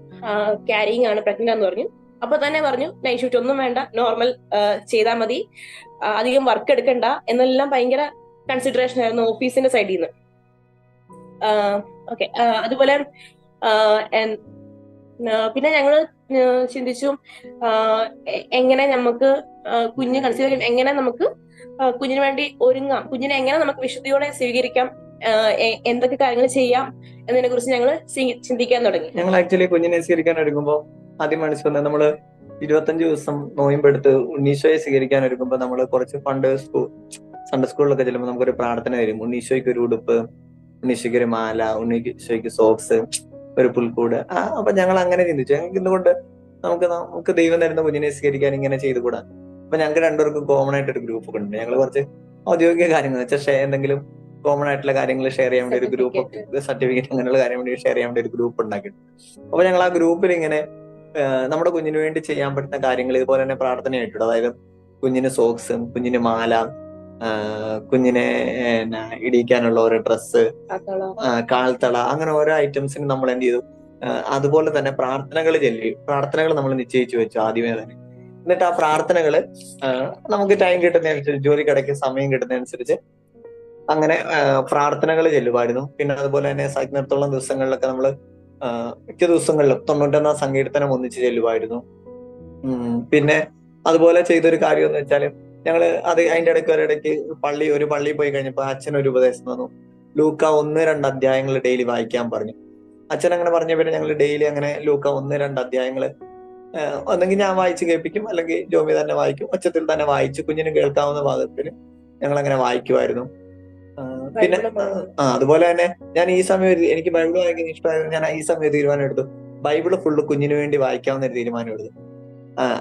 Speaker 2: ക്യാരിങ് ആണ് പ്രഗ്നന്റ് ആണെന്ന് പറഞ്ഞു. അപ്പൊ തന്നെ പറഞ്ഞു നൈറ്റ് ഷിഫ്റ്റ് ഒന്നും വേണ്ട നോർമൽ ചെയ്താൽ മതി. അധികം വർക്ക് എടുക്കണ്ട. എന്നെല്ലാം ഭയങ്കര കൺസിഡറേഷൻ ആയിരുന്നു ഓഫീസിന്റെ സൈഡിൽ നിന്ന് ഓക്കെ അതുപോലെ പിന്നെ ഞങ്ങൾ ചിന്തിച്ചു എങ്ങനെ നമുക്ക് കുഞ്ഞ് കൺസീവ് ചെയ്യും. എങ്ങനെ നമുക്ക് കുഞ്ഞിന് വേണ്ടി ഒരുങ്ങാം. കുഞ്ഞിനെ എങ്ങനെ നമുക്ക് വിശുദ്ധിയോടെ സ്വീകരിക്കാം എന്തൊക്കെ കാര്യങ്ങൾ ചെയ്യാം എന്നതിനെ കുറിച്ച് ഞങ്ങൾ ചിന്തിക്കാൻ തുടങ്ങി.
Speaker 1: ഞങ്ങൾ ആക്ച്വലി കുഞ്ഞിനെ സ്വീകരിക്കാൻ എടുക്കുമ്പോൾ ആദ്യം മനസ്സിൽ വന്നത് നമ്മൾ ഇരുപത്തഞ്ച് ദിവസം നോയമ്പെടുത്ത് ഉണ്ണീശോയെ സ്വീകരിക്കാൻ ഒരുക്കുമ്പോൾ നമ്മൾ കുറച്ച് പണ്ട് സ്കൂൾ സൺഡേ സ്കൂളിലൊക്കെ ചെല്ലുമ്പോൾ നമുക്കൊരു പ്രാർത്ഥന വരും. ഉണ്ണീശോയ്ക്ക് ഒരു ഉടുപ്പ് ഉണ്ണീശോയ്ക്ക് ഒരു മാല ഉണ്ണീശോയ്ക്ക് സോക്സ് ഒരു പുൽക്കൂട്. ആ അപ്പൊ ഞങ്ങൾ അങ്ങനെ ചിന്തിച്ചു. ഞങ്ങൾക്ക് ഇന്നുകൊണ്ട് നമുക്ക് നമുക്ക് ദൈവം തരുന്ന കുഞ്ഞിനെ സ്വീകരിക്കാൻ ഇങ്ങനെ ചെയ്തുകൂടാ? അപ്പൊ ഞങ്ങൾക്ക് രണ്ടുപേർക്കും കോമൺ ആയിട്ട് ഒരു ഗ്രൂപ്പ് ഉണ്ട്. ഞങ്ങൾ കുറച്ച് ഔദ്യോഗിക കാര്യങ്ങൾ വെച്ചാൽ എന്തെങ്കിലും കോമൺ ആയിട്ടുള്ള കാര്യങ്ങൾ ഷെയർ ചെയ്യാൻ വേണ്ടി ഒരു ഗ്രൂപ്പ് സർട്ടിഫിക്കറ്റ് അങ്ങനെയുള്ള കാര്യം വേണ്ടി ഷെയർ ചെയ്യാൻ വേണ്ടി ഒരു ഗ്രൂപ്പ് ഉണ്ടാക്കിയിട്ടുണ്ട്. അപ്പൊ ഞങ്ങൾ ആ ഗ്രൂപ്പിൽ ഇങ്ങനെ നമ്മുടെ കുഞ്ഞിന് വേണ്ടി ചെയ്യാൻ പറ്റുന്ന കാര്യങ്ങൾ ഇതുപോലെ തന്നെ പ്രാർത്ഥനയായിട്ടുണ്ട്. അതായത് കുഞ്ഞിന് സോക്സും കുഞ്ഞിന് മാല കുഞ്ഞിനെ ഇടിക്കാനുള്ള ഓരോ ഡ്രസ്സ് കാൽത്തള. അങ്ങനെ ഓരോ ഐറ്റംസിന് നമ്മൾ എന്ത് ചെയ്തു? അതുപോലെ തന്നെ പ്രാർത്ഥനകൾ ചൊല്ലി പ്രാർത്ഥനകൾ നമ്മൾ നിശ്ചയിച്ചു വെച്ചു ആദ്യമേ തന്നെ. എന്നിട്ട് ആ പ്രാർത്ഥനകൾ നമുക്ക് ടൈം കിട്ടുന്നതനുസരിച്ച് ജോലിക്കിടയ്ക്ക് സമയം കിട്ടുന്നതനുസരിച്ച് അങ്ങനെ പ്രാർത്ഥനകൾ ചെല്ലുമായിരുന്നു. പിന്നെ അതുപോലെ തന്നെ സജ്ഞത്തോളം ദിവസങ്ങളിലൊക്കെ നമ്മൾ മിക്ക ദിവസങ്ങളിലും തൊണ്ണൂറ്റൊന്നാം സങ്കീർത്തനം ഒന്നിച്ച് ചെല്ലുമായിരുന്നു. പിന്നെ അതുപോലെ ചെയ്തൊരു കാര്യം എന്ന് വെച്ചാൽ ഞങ്ങൾ അത് അതിന്റെ ഇടയ്ക്ക് ഒരിടയ്ക്ക് പള്ളി ഒരു പള്ളിയിൽ പോയി കഴിഞ്ഞപ്പോൾ അച്ഛൻ ഒരു ഉപദേശം തന്നു. ലൂക്ക ഒന്ന് രണ്ട് അധ്യായങ്ങൾ ഡെയിലി വായിക്കാൻ പറഞ്ഞു. അച്ഛൻ അങ്ങനെ പറഞ്ഞ പിന്നെ ഞങ്ങൾ ഡെയിലി അങ്ങനെ ലൂക്ക ഒന്ന് രണ്ട് അധ്യായങ്ങൾ ഒന്നെങ്കിൽ ഞാൻ വായിച്ച് കേൾപ്പിക്കും. അല്ലെങ്കിൽ ജോമി തന്നെ വായിക്കും. ഒച്ചത്തിൽ തന്നെ വായിച്ച് കുഞ്ഞിന് കേൾക്കാവുന്ന ഭാഗത്തിൽ ഞങ്ങൾ അങ്ങനെ വായിക്കുമായിരുന്നു പിന്നെ ആ അതുപോലെ തന്നെ ഞാൻ ഈ സമയം എനിക്ക് ബൈബിൾ വായിക്കുന്ന ഇഷ്ടമായിരുന്നു ഞാൻ ഈ സമയം തീരുമാനം എടുത്തു. ബൈബിൾ ഫുള്ള് കുഞ്ഞിന് വേണ്ടി വായിക്കാവുന്ന ഒരു തീരുമാനം എടുത്തു.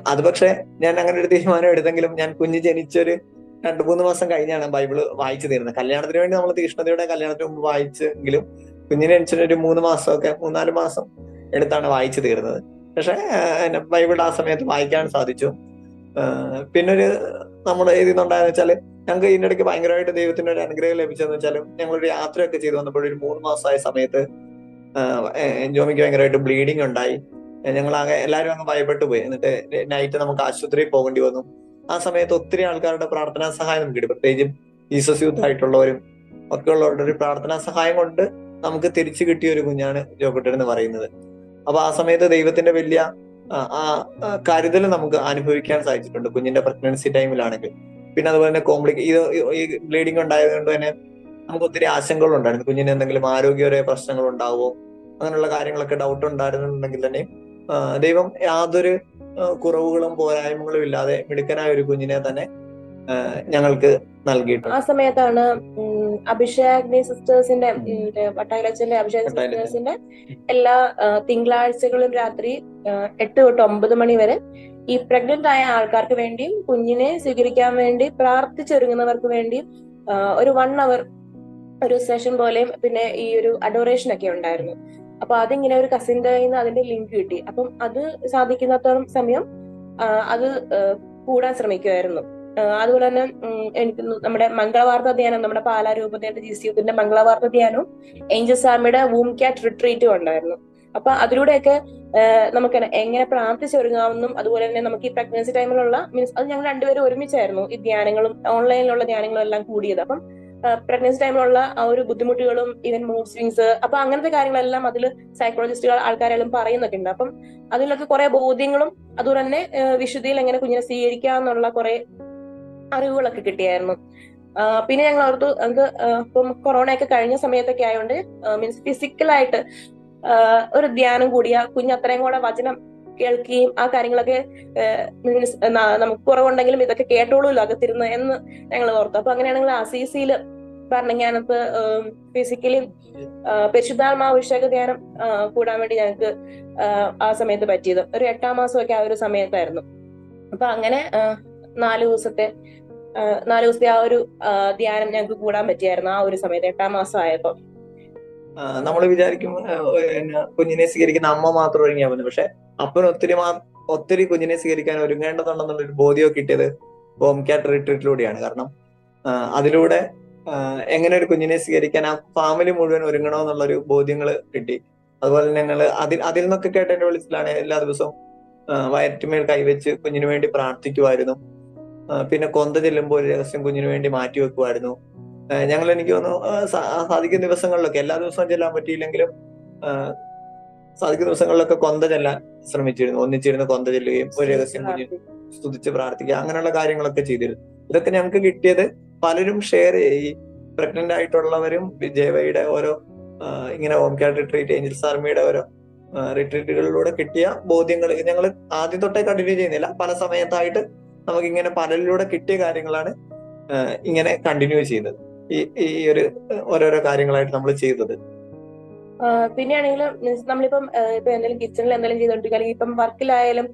Speaker 1: അത് പക്ഷെ ഞാൻ അങ്ങനെ ഒരു തീരുമാനം എടുത്തെങ്കിലും ഞാൻ കുഞ്ഞ് ജനിച്ചൊരു രണ്ടു മൂന്ന് മാസം കഴിഞ്ഞാണ് ബൈബിൾ വായിച്ചു തീരുന്നത് കല്യാണത്തിന് വേണ്ടി നമ്മൾ തീഷ്ണതയുടെ കല്യാണത്തിന് മുമ്പ് വായിച്ചെങ്കിലും കുഞ്ഞിനെ ജനിച്ചൊരു ഒരു മൂന്ന് മാസമൊക്കെ മൂന്നാൽ മാസം എടുത്താണ് വായിച്ചു തീർന്നത്. പക്ഷെ ബൈബിൾ ആ സമയത്ത് വായിക്കാൻ സാധിച്ചു. പിന്നൊരു നമ്മൾ എഴുതുന്നുണ്ടായെന്ന് വെച്ചാൽ ഞങ്ങൾക്ക് ഇതിന്റെ ഇടയ്ക്ക് ഭയങ്കരമായിട്ട് ദൈവത്തിന്റെ ഒരു അനുഗ്രഹം ലഭിച്ചതെന്ന് വെച്ചാലും ഞങ്ങളൊരു യാത്രയൊക്കെ ചെയ്തു വന്നപ്പോൾ ഒരു മൂന്ന് മാസമായ സമയത്ത് എൻജോമിക്ക് ഭയങ്കരമായിട്ട് ബ്ലീഡിങ് ഉണ്ടായി. ഞങ്ങൾ ആകെ എല്ലാവരും അങ്ങ് ഭയപ്പെട്ടു പോയി. എന്നിട്ട് നൈറ്റ് നമുക്ക് ആശുപത്രിയിൽ പോകേണ്ടി വന്നു. ആ സമയത്ത് ഒത്തിരി ആൾക്കാരുടെ പ്രാർത്ഥനാ സഹായം നമുക്ക് കിട്ടി. പ്രത്യേകിച്ചും ജീസസ് യൂത്ത് ആയിട്ടുള്ളവരും ഒക്കെ ഉള്ളവരുടെ ഒരു പ്രാർത്ഥനാ സഹായം കൊണ്ട് നമുക്ക് തിരിച്ചു കിട്ടിയ ഒരു കുഞ്ഞാണ് ജോക്കുട്ടൻ എന്ന് പറയുന്നത്. അപ്പൊ ആ സമയത്ത് ദൈവത്തിന്റെ വലിയ ആ, കരുതൽ നമുക്ക് അനുഭവിക്കാൻ സാധിച്ചിട്ടുണ്ട് കുഞ്ഞിന്റെ പ്രഗ്നൻസി ടൈമിലാണെങ്കിൽ പിന്നെ അതുപോലെ തന്നെ കോംപ്ലിക്കേ ഇത് ഈ ബ്ലീഡിംഗ് ഉണ്ടായതുകൊണ്ട് തന്നെ നമുക്ക് ഒത്തിരി ആശങ്കകൾ ഉണ്ടായിരുന്നു. കുഞ്ഞിന് എന്തെങ്കിലും ആരോഗ്യപരമായ പ്രശ്നങ്ങൾ ഉണ്ടാവുമോ? അങ്ങനെയുള്ള കാര്യങ്ങളൊക്കെ ഡൗട്ട് ഉണ്ടായിരുന്നുണ്ടെങ്കിൽ തന്നെ ദൈവം യാതൊരു കുറവുകളും പോരായ്മകളും ഇല്ലാതെ മിടുക്കനായ ഒരു കുഞ്ഞിനെ തന്നെ ഞങ്ങൾക്ക് നൽകിയിട്ടുണ്ട്.
Speaker 2: ആ സമയത്താണ് അഭിഷേക് സിസ്റ്റേഴ്സിന്റെ വട്ടായിലച്ചന്റെ അഭിഷേക് സിസ്റ്റേഴ്സിന്റെ എല്ലാ തിങ്കളാഴ്ചകളും രാത്രി എട്ട് തൊട്ട് ഒമ്പത് മണി വരെ ഈ പ്രഗ്നന്റ് ആയ ആൾക്കാർക്ക് വേണ്ടിയും കുഞ്ഞിനെ സ്വീകരിക്കാൻ വേണ്ടി പ്രാർത്ഥിച്ചൊരുങ്ങുന്നവർക്ക് വേണ്ടിയും ഒരു വൺ അവർ ഒരു സെഷൻ പോലെയും പിന്നെ ഈ ഒരു അഡോറേഷൻ ഒക്കെ ഉണ്ടായിരുന്നു. അപ്പൊ അതിങ്ങനെ ഒരു കസിന്റെ കയ്യിൽ നിന്ന് അതിന്റെ ലിങ്ക് കിട്ടി. അപ്പം അത് സാധിക്കുന്നത്തോളം സമയം അത് കൂടാൻ ശ്രമിക്കുമായിരുന്നു അതുപോലെ തന്നെ എനിക്ക് നമ്മുടെ മംഗളവാർത്ത ധ്യാനം നമ്മുടെ പാലാരൂപതയുടെ ജി സി യുത്തിന്റെ മംഗളവാർത്ത ധ്യാനവും ഏഞ്ചൽസ് സ്വാമിയുടെ വൂം ക്യാറ്റ് റിട്രീറ്റും ഉണ്ടായിരുന്നു. അപ്പൊ അതിലൂടെയൊക്കെ നമുക്ക് എങ്ങനെ പ്രാർത്ഥിച്ചൊരുങ്ങാമെന്നും അതുപോലെ തന്നെ നമുക്ക് ഈ പ്രഗ്നൻസി ടൈമിലുള്ള മീൻസ് അത് ഞങ്ങൾ രണ്ടുപേരും ഒരുമിച്ചായിരുന്നു ഈ ധ്യാനങ്ങളും ഓൺലൈനിലുള്ള ധ്യാനങ്ങളും എല്ലാം കൂടിയത്. അപ്പം പ്രഗ്നൻസി ടൈമിലുള്ള ആ ഒരു ബുദ്ധിമുട്ടുകളും ഈവൻ മൂഡ് സ്വിങ്സ് അപ്പൊ അങ്ങനത്തെ കാര്യങ്ങളെല്ലാം അതിൽ സൈക്കോളജിസ്റ്റുകൾ ആൾക്കാരെല്ലാം പറയുന്നൊക്കെ ഉണ്ട്. അപ്പം അതിലൊക്കെ കുറെ ബോധ്യങ്ങളും അതുപോലെ തന്നെ വിശുദ്ധിയിൽ എങ്ങനെ കുഞ്ഞിനെ സ്വീകരിക്കാന്നുള്ള കുറെ അറിവുകളൊക്കെ കിട്ടിയായിരുന്നു. പിന്നെ ഞങ്ങൾ ഓർത്തു ആ, ഇപ്പം കൊറോണ ഒക്കെ കഴിഞ്ഞ സമയത്തൊക്കെ ആയതുകൊണ്ട് മീൻസ് ഫിസിക്കലായിട്ട് ഒരു ധ്യാനം കൂടിയ കുഞ്ഞു അത്രയും കൂടെ വചനം കേൾക്കുകയും ആ കാര്യങ്ങളൊക്കെ മീൻസ് നമുക്ക് കുറവുണ്ടെങ്കിലും ഇതൊക്കെ കേട്ടോളൂല്ലോ അകത്തിരുന്ന് എന്ന് ഞങ്ങൾ ഓർത്തു. അപ്പൊ അങ്ങനെയാണെങ്കിൽ അസീസിയിൽ ഭരണജ്ഞാനത്ത് ഫിസിക്കലി പരിശുദ്ധാത്മാഭിഷേക ധ്യാനം കൂടാൻ വേണ്ടി ഞങ്ങൾക്ക് ആ, സമയത്ത് പറ്റിയത്. ഒരു എട്ടാം മാസമൊക്കെ ആ ഒരു സമയത്തായിരുന്നു. അപ്പൊ അങ്ങനെ നാലു ദിവസത്തെ നാല് ദിവസത്തെ ആ ഒരു ധ്യാനം ഞങ്ങൾക്ക് കൂടാൻ പറ്റിയായിരുന്നു ആ ഒരു സമയത്ത് എട്ടാം മാസം ആയപ്പോ.
Speaker 1: നമ്മൾ വിചാരിക്കും കുഞ്ഞിനെ സ്വീകരിക്കുന്ന അമ്മ മാത്രം ഒരുങ്ങിയാൽ മതി. പക്ഷെ അപ്പൻ ഒത്തിരി ഒത്തിരി കുഞ്ഞിനെ സ്വീകരിക്കാൻ ഒരുങ്ങേണ്ടതുണ്ടെന്നുള്ള ഒരു ബോധ്യം കിട്ടിയത് ഹോം ക്യാറ്റ് റിട്രീറ്റിലൂടെയാണ്. കാരണം അതിലൂടെ എങ്ങനെ ഒരു കുഞ്ഞിനെ സ്വീകരിക്കാൻ ആ ഫാമിലി മുഴുവൻ ഒരുങ്ങണമെന്നുള്ള ഒരു ബോധ്യങ്ങൾ കിട്ടി. അതുപോലെ ഞങ്ങൾ അതിൽ അതിൽ നിന്നൊക്കെ കേട്ടതിന്റെ വെളിച്ചിലാണ് എല്ലാ ദിവസവും വയറ്റുമേൽ കൈവച്ച് കുഞ്ഞിനു വേണ്ടി പ്രാർത്ഥിക്കുമായിരുന്നു പിന്നെ കൊന്ത ചെല്ലുമ്പോൾ ഒരു രഹസ്യം കുഞ്ഞിനു വേണ്ടി മാറ്റി വെക്കുമായിരുന്നു ഞങ്ങൾ എനിക്ക് തോന്നുന്നു സാധിക്കുന്ന ദിവസങ്ങളിലൊക്കെ എല്ലാ ദിവസവും ചെല്ലാൻ പറ്റിയില്ലെങ്കിലും സാധിക്കുന്ന ദിവസങ്ങളിലൊക്കെ കൊന്ത ചെല്ലാൻ ശ്രമിച്ചിരുന്നു. ഒന്നിച്ചിരുന്ന് കൊന്ത ചെല്ലുകയും ഒരു രഹസ്യം കുഞ്ഞിന് സ്തുതിച്ച് പ്രാർത്ഥിക്കുക അങ്ങനെയുള്ള കാര്യങ്ങളൊക്കെ ചെയ്തിരുന്നു. ഇതൊക്കെ ഞങ്ങൾക്ക് കിട്ടിയത് പലരും ഷെയർ ഈ പ്രഗ്നന്റ് ആയിട്ടുള്ളവരും ജയവയുടെ ഓരോ ഇങ്ങനെ ഹോം കെയർ റിട്രീറ്റ് ഏഞ്ചൽസ് ആർമിയുടെ ഓരോ റിട്രീറ്റുകളിലൂടെ കിട്ടിയ ബോധ്യങ്ങൾ ഞങ്ങൾ ആദ്യം തൊട്ടേ കണ്ടിന്യൂ ചെയ്യുന്നില്ല. പല സമയത്തായിട്ട് നമുക്ക് ഇങ്ങനെ പലരിലൂടെ കിട്ടിയ കാര്യങ്ങളാണ് ഇങ്ങനെ കണ്ടിന്യൂ ചെയ്യുന്നത്. ഈ ഈ ഒരു ഓരോരോ കാര്യങ്ങളായിട്ട് നമ്മൾ ചെയ്തത്.
Speaker 2: പിന്നെയാണെങ്കിൽ നമ്മളിപ്പം ഇപ്പൊ എന്തെങ്കിലും കിച്ചണിൽ എന്തെങ്കിലും ചെയ്തോണ്ടിരിക്കുക അല്ലെങ്കിൽ ഇപ്പം വർക്കിലായാലും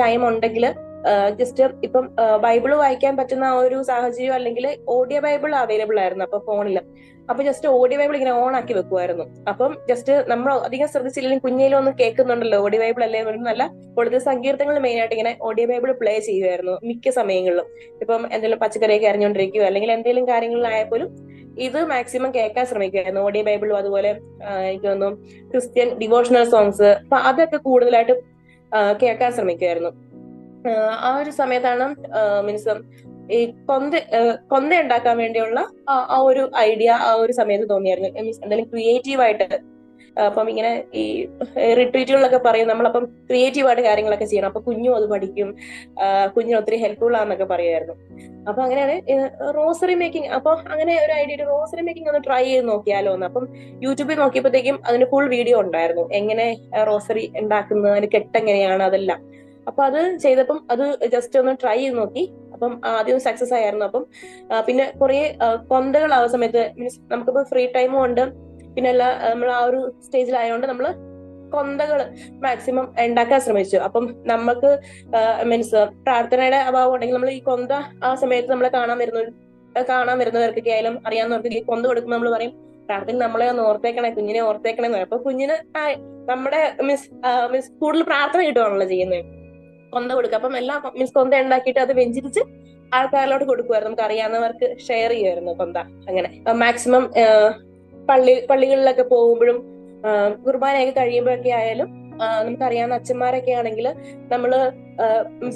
Speaker 2: ടൈം ഉണ്ടെങ്കിൽ ജസ്റ്റ് ഇപ്പം ബൈബിൾ വായിക്കാൻ പറ്റുന്ന ഒരു സാഹചര്യം അല്ലെങ്കിൽ ഓഡിയോ ബൈബിൾ അവൈലബിൾ ആയിരുന്നു. അപ്പൊ ഫോണിൽ അപ്പൊ ജസ്റ്റ് ഓഡിയോ ബൈബിൾ ഇങ്ങനെ ഓൺ ആക്കി വെക്കുമായിരുന്നു അപ്പം ജസ്റ്റ് നമ്മൾ അധികം ശ്രദ്ധിച്ചില്ലെങ്കിലും കുഞ്ഞിലും ഒന്ന് കേൾക്കുന്നുണ്ടല്ലോ ഓഡിയോ ബൈബിൾ അല്ലേ നല്ല കൂടുതൽ സങ്കീർത്തങ്ങൾ മെയിൻ ആയിട്ട് ഇങ്ങനെ ഓഡിയോ ബൈബിൾ പ്ലേ ചെയ്യുമായിരുന്നു മിക്ക സമയങ്ങളിലും. ഇപ്പം എന്തെങ്കിലും പച്ചക്കറിയൊക്കെ അറിഞ്ഞുകൊണ്ടിരിക്കുകയോ അല്ലെങ്കിൽ എന്തെങ്കിലും കാര്യങ്ങളിലായാൽ പോലും ഇത് മാക്സിമം കേൾക്കാൻ ശ്രമിക്കുമായിരുന്നു ഓഡിയോ ബൈബിളും അതുപോലെ എനിക്ക് തോന്നുന്നു ക്രിസ്ത്യൻ ഡിവോഷണൽ സോങ്സ് അപ്പൊ അതൊക്കെ കൂടുതലായിട്ട് കേൾക്കാൻ ശ്രമിക്കുമായിരുന്നു ആ ഒരു സമയത്താണ് മീൻസ് ഈ കൊന്ത കൊന്ത ഉണ്ടാക്കാൻ വേണ്ടിയുള്ള ആ ഒരു ഐഡിയ ആ ഒരു സമയത്ത് തോന്നിയായിരുന്നു. മീൻസ് എന്തായാലും ക്രിയേറ്റീവ് ആയിട്ട് അപ്പം ഇങ്ങനെ ഈ റിട്രീറ്റുകളിലൊക്കെ പറയും നമ്മളപ്പം ക്രിയേറ്റീവ് ആയിട്ട് കാര്യങ്ങളൊക്കെ ചെയ്യണം. അപ്പൊ കുഞ്ഞും അത് പഠിക്കും കുഞ്ഞിന് ഒത്തിരി ഹെൽപ്ഫുൾ ആണെന്നൊക്കെ പറയുമായിരുന്നു. അപ്പൊ അങ്ങനെയാണ് റോസറി മേക്കിംഗ് അപ്പൊ അങ്ങനെ ഒരു ഐഡിയ റോസറി മേക്കിംഗ് ഒന്ന് ട്രൈ ചെയ്ത് നോക്കിയാലോ എന്ന്. അപ്പം യൂട്യൂബിൽ നോക്കിയപ്പോഴത്തേക്കും അതിന് ഫുൾ വീഡിയോ ഉണ്ടായിരുന്നു. എങ്ങനെ റോസറി ഉണ്ടാക്കുന്നത് അതിന് കെട്ടെങ്ങനെയാണ് അതെല്ലാം. അപ്പൊ അത് ചെയ്തപ്പം അത് ജസ്റ്റ് ഒന്ന് ട്രൈ ചെയ്ത് നോക്കി. അപ്പം ആദ്യം സക്സസ് ആയിരുന്നു. അപ്പം പിന്നെ കുറെ കൊന്തകൾ ആ സമയത്ത് മീൻസ് നമുക്കിപ്പോ ഫ്രീ ടൈമും ഉണ്ട്. പിന്നെ അല്ല നമ്മൾ ആ ഒരു സ്റ്റേജിലായതുകൊണ്ട് നമ്മൾ കൊന്തകൾ മാക്സിമം ഉണ്ടാക്കാൻ ശ്രമിച്ചു. അപ്പം നമുക്ക് മീൻസ് പ്രാർത്ഥനയുടെ അഭാവം ഉണ്ടെങ്കിൽ നമ്മൾ ഈ കൊന്ത ആ സമയത്ത് നമ്മളെ കാണാൻ വരുന്ന കാണാൻ വരുന്നവർക്കൊക്കെ ആയാലും അറിയാവുന്നവർക്ക് ഈ കൊന്ത കൊടുക്കുമ്പോൾ നമ്മൾ പറയും പ്രാർത്ഥന നമ്മളെ ഒന്ന് ഓർത്തേക്കണേ കുഞ്ഞിനെ ഓർത്തേക്കണേ പറയും. അപ്പൊ കുഞ്ഞിന് നമ്മുടെ മീൻസ് മീൻസ് കൂടുതൽ പ്രാർത്ഥന കിട്ടുവാണല്ലോ ചെയ്യുന്നത് കൊന്ത കൊടുക്കുക. അപ്പം എല്ലാം മീൻസ് കൊന്ത ഉണ്ടാക്കിയിട്ട് അത് വെഞ്ചിരിച്ച് ആൾക്കാരിലോട്ട് കൊടുക്കുമായിരുന്നു നമുക്ക് അറിയാവുന്നവർക്ക് ഷെയർ ചെയ്യുമായിരുന്നു കൊന്ത. അങ്ങനെ. മാക്സിമം പള്ളി പള്ളികളിലൊക്കെ പോകുമ്പോഴും കുർബാനയൊക്കെ കഴിയുമ്പോഴൊക്കെ ആയാലും നമുക്കറിയാവുന്ന അച്ഛന്മാരൊക്കെ ആണെങ്കിൽ നമ്മൾ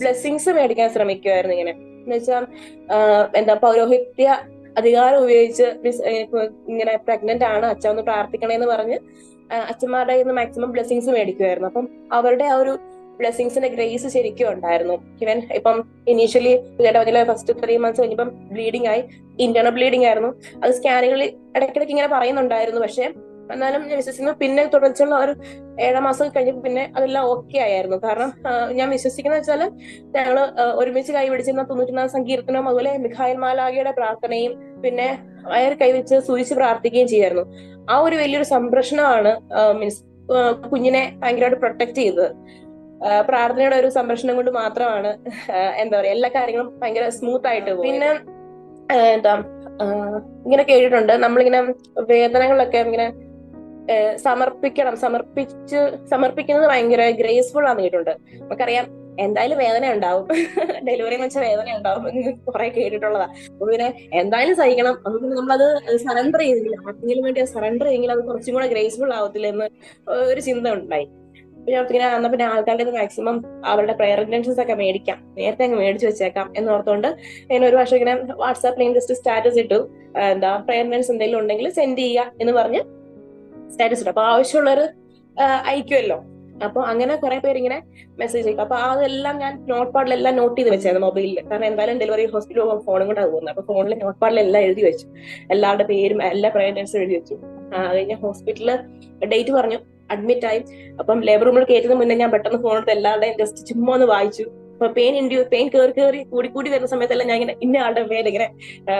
Speaker 2: ബ്ലെസ്സിങ്സ് മേടിക്കാൻ ശ്രമിക്കുമായിരുന്നു ഇങ്ങനെ. എന്ന് വെച്ചാൽ എന്താ പൗരോഹിത്യ അധികാരം ഉപയോഗിച്ച് ഇങ്ങനെ പ്രഗ്നന്റ് ആണ് അച്ഛൻ ഒന്ന് പ്രാർത്ഥിക്കണേന്ന് പറഞ്ഞ് അച്ഛന്മാരുടെ കയ്യിൽ നിന്ന് മാക്സിമം ബ്ലെസ്സിങ്സ് മേടിക്കുമായിരുന്നു അപ്പം അവരുടെ ആ ഒരു ബ്ലെസ്സിങ്സിന്റെ ഗ്രേസ് ശരിക്കും ഉണ്ടായിരുന്നു. ഇവൻ ഇപ്പം ഇനീഷ്യലി ഫസ്റ്റ് ത്രീ മന്ത്സ് കഴിഞ്ഞപ്പം ബ്ലീഡിംഗ് ആയി. ഇന്റേണൽ ബ്ലീഡിംഗ് ആയിരുന്നു. അത് സ്കാനുകളിൽ ഇടയ്ക്കിടയ്ക്ക് ഇങ്ങനെ പറയുന്നുണ്ടായിരുന്നു. പക്ഷെ എന്നാലും ഞാൻ വിശ്വസിക്കുന്നു പിന്നെ തുടർച്ചയുള്ള ഒരു ഏഴാം മാസം കഴിഞ്ഞപ്പോൾ പിന്നെ അതെല്ലാം ഓക്കെ ആയിരുന്നു. കാരണം ഞാൻ വിശ്വസിക്കുന്ന വെച്ചാൽ ഞങ്ങൾ ഒരുമിച്ച് കൈപിടിച്ചിരുന്ന തൊണ്ണൂറ്റിനാല് സങ്കീർത്തനവും അതുപോലെ മിഖായൽ മാലാഗയുടെ പ്രാർത്ഥനയും പിന്നെ അയർ കൈവച്ച് സൂചിച്ച് പ്രാർത്ഥിക്കുകയും ചെയ്യായിരുന്നു ആ ഒരു വലിയൊരു സംരക്ഷണമാണ് മീൻസ് കുഞ്ഞിനെ ഭയങ്കരമായിട്ട് പ്രൊട്ടക്ട് ചെയ്തത്. പ്രാർത്ഥനയുടെ ഒരു സംരക്ഷണം കൊണ്ട് മാത്രമാണ് എന്താ പറയാ എല്ലാ കാര്യങ്ങളും ഭയങ്കര സ്മൂത്ത് ആയിട്ട്. പിന്നെ എന്താ ഇങ്ങനെ കേട്ടിട്ടുണ്ട് നമ്മളിങ്ങനെ വേദനകളൊക്കെ ഇങ്ങനെ സമർപ്പിക്കണം സമർപ്പിച്ച് സമർപ്പിക്കുന്നത് ഭയങ്കര ഗ്രേസ്ഫുൾ ആണെന്ന് കേട്ടിട്ടുണ്ട്. നമുക്കറിയാം എന്തായാലും വേദന ഉണ്ടാവും. ഡെലിവറി വെച്ചാൽ വേദന ഉണ്ടാവും കുറെ കേട്ടിട്ടുള്ളതാ. അപ്പൊ പിന്നെ എന്തായാലും സഹിക്കണം. പിന്നെ നമ്മളത് സറണ്ടർ ചെയ്തില്ല. ആർക്കെങ്കിലും വേണ്ടി സറണ്ടർ ചെയ്തെങ്കിൽ അത് കുറച്ചും കൂടെ ഗ്രേസ്ഫുൾ ആവത്തില്ല എന്ന് ഒരു ചിന്ത ഉണ്ടായി. ഇങ്ങനെ എന്നാ പിന്നെ ആൾക്കാരുടെ മാക്സിമം അവരുടെ പ്രയർ ഇന്റൻഷൻസ് ഒക്കെ മേടിക്കാം. നേരത്തെ അങ്ങ് മേടിച്ചു വെച്ചേക്കാം എന്ന് ഓർത്തുകൊണ്ട് ഞാൻ ഒരു വർഷം ഇങ്ങനെ വാട്സാപ്പിൽ ജസ്റ്റ് സ്റ്റാറ്റസ് ഇട്ടു. എന്താ പ്രയർ ഇന്റൻസ് എന്തെങ്കിലും ഉണ്ടെങ്കിൽ സെൻഡ് ചെയ്യുക എന്ന് പറഞ്ഞ് സ്റ്റാറ്റസ് ഇട്ടു. അപ്പൊ ആവശ്യമുള്ളവർ അയക്കുമല്ലോ അപ്പൊ അങ്ങനെ കുറെ പേര് ഇങ്ങനെ മെസ്സേജ് അയക്കും. അപ്പൊ അതെല്ലാം ഞാൻ നോട്ട് പാഡിലെല്ലാം നോട്ട് ചെയ്ത് വെച്ചായിരുന്നു മൊബൈലിൽ കാരണം എന്തായാലും ഡെലിവറി ഹോസ്പിറ്റലിൽ പോകുമ്പോൾ ഫോണും കൊണ്ടാണ് പോകുന്നത് അപ്പൊ ഫോണിൽ നോട്ട് പാഡിലെല്ലാം എഴുതി വെച്ചു. എല്ലാവരുടെ പേരും എല്ലാ പ്രയർ പ്രയറിനൻസും എഴുതി വെച്ചു. അത് കഴിഞ്ഞ ഹോസ്പിറ്റലിൽ ഡേറ്റ് പറഞ്ഞു. അഡ്മിറ്റ് ആയി. അപ്പം ലേബർ റൂമിൽ കയറ്റുന്ന മുന്നേ ഞാൻ പെട്ടെന്ന് ഫോൺ എടുത്ത് എല്ലാവരുടെയും ജസ്റ്റ് ചുമ്മാ ഒന്ന് വായിച്ചു. അപ്പൊ പെയിൻ ഇൻഡ്യൂ പെയിൻ കയറി കയറി കൂടി കൂടി വരുന്ന സമയത്തെല്ലാം ഞാൻ ഇങ്ങനെ ഇന്ന ആളുടെ പേര് ഇങ്ങനെ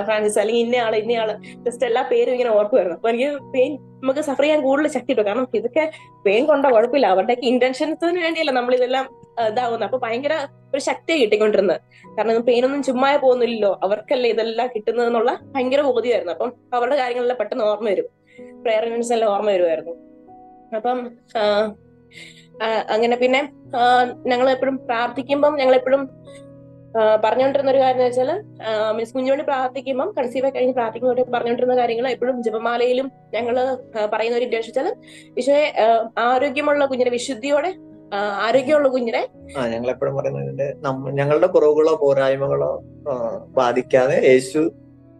Speaker 2: ഫ്രാൻസിസ് അല്ലെങ്കിൽ ഇന്ന ആൾ ഇന്ന ആൾ. ജസ്റ്റ് എല്ലാ പേരും ഇങ്ങനെ ഓർക്കുമായിരുന്നു അപ്പൊ എനിക്ക് പെയിൻ നമുക്ക് സഫർ ചെയ്യാൻ കൂടുതൽ ശക്തി കിട്ടും. കാരണം ഇതൊക്കെ പെയിൻ കൊണ്ട കുഴപ്പമില്ല. അവരുടെയൊക്കെ ഇന്റൻഷൻസിന് വേണ്ടിയല്ല നമ്മൾ ഇതെല്ലാം ഇതാവുന്നത്. അപ്പൊ ഭയങ്കര ഒരു ശക്തി കിട്ടിക്കൊണ്ടിരുന്നത്. കാരണം പെയിൻ ഒന്നും ചുമ്മാ പോകുന്നില്ലല്ലോ. അവർക്കല്ലേ ഇതെല്ലാം കിട്ടുന്നത് എന്നുള്ള ഭയങ്കര ബോധ്യമായിരുന്നു. അപ്പം അവരുടെ കാര്യങ്ങളെല്ലാം പെട്ടെന്ന് ഓർമ്മ വരും. പ്രയർ എല്ലാം ഓർമ്മ വരുമായിരുന്നു അപ്പം അങ്ങനെ പിന്നെ ഞങ്ങൾ എപ്പോഴും പ്രാർത്ഥിക്കുമ്പം ഞങ്ങൾ എപ്പോഴും പറഞ്ഞുകൊണ്ടിരുന്ന ഒരു കാര്യം എന്ന് വെച്ചാൽ മീൻസ് കുഞ്ഞുവേണ്ടി പ്രാർത്ഥിക്കുമ്പം കൺസീവ് കഴിഞ്ഞ് പ്രാർത്ഥിക്കുമ്പോൾ പറഞ്ഞുകൊണ്ടിരുന്ന കാര്യങ്ങൾ എപ്പോഴും ജപമാലയിലും ഞങ്ങൾ പറയുന്ന ഒരു ഇന്റൻഷൻ വെച്ചാൽ പക്ഷേ ആരോഗ്യമുള്ള കുഞ്ഞിനെ വിശുദ്ധിയോടെ ആരോഗ്യമുള്ള കുഞ്ഞിനെ
Speaker 1: ഞങ്ങൾ എപ്പോഴും പറയുന്നതിന്റെ ഞങ്ങളുടെ കുറവുകളോ പോരായ്മകളോ ബാധിക്കാതെ യേശു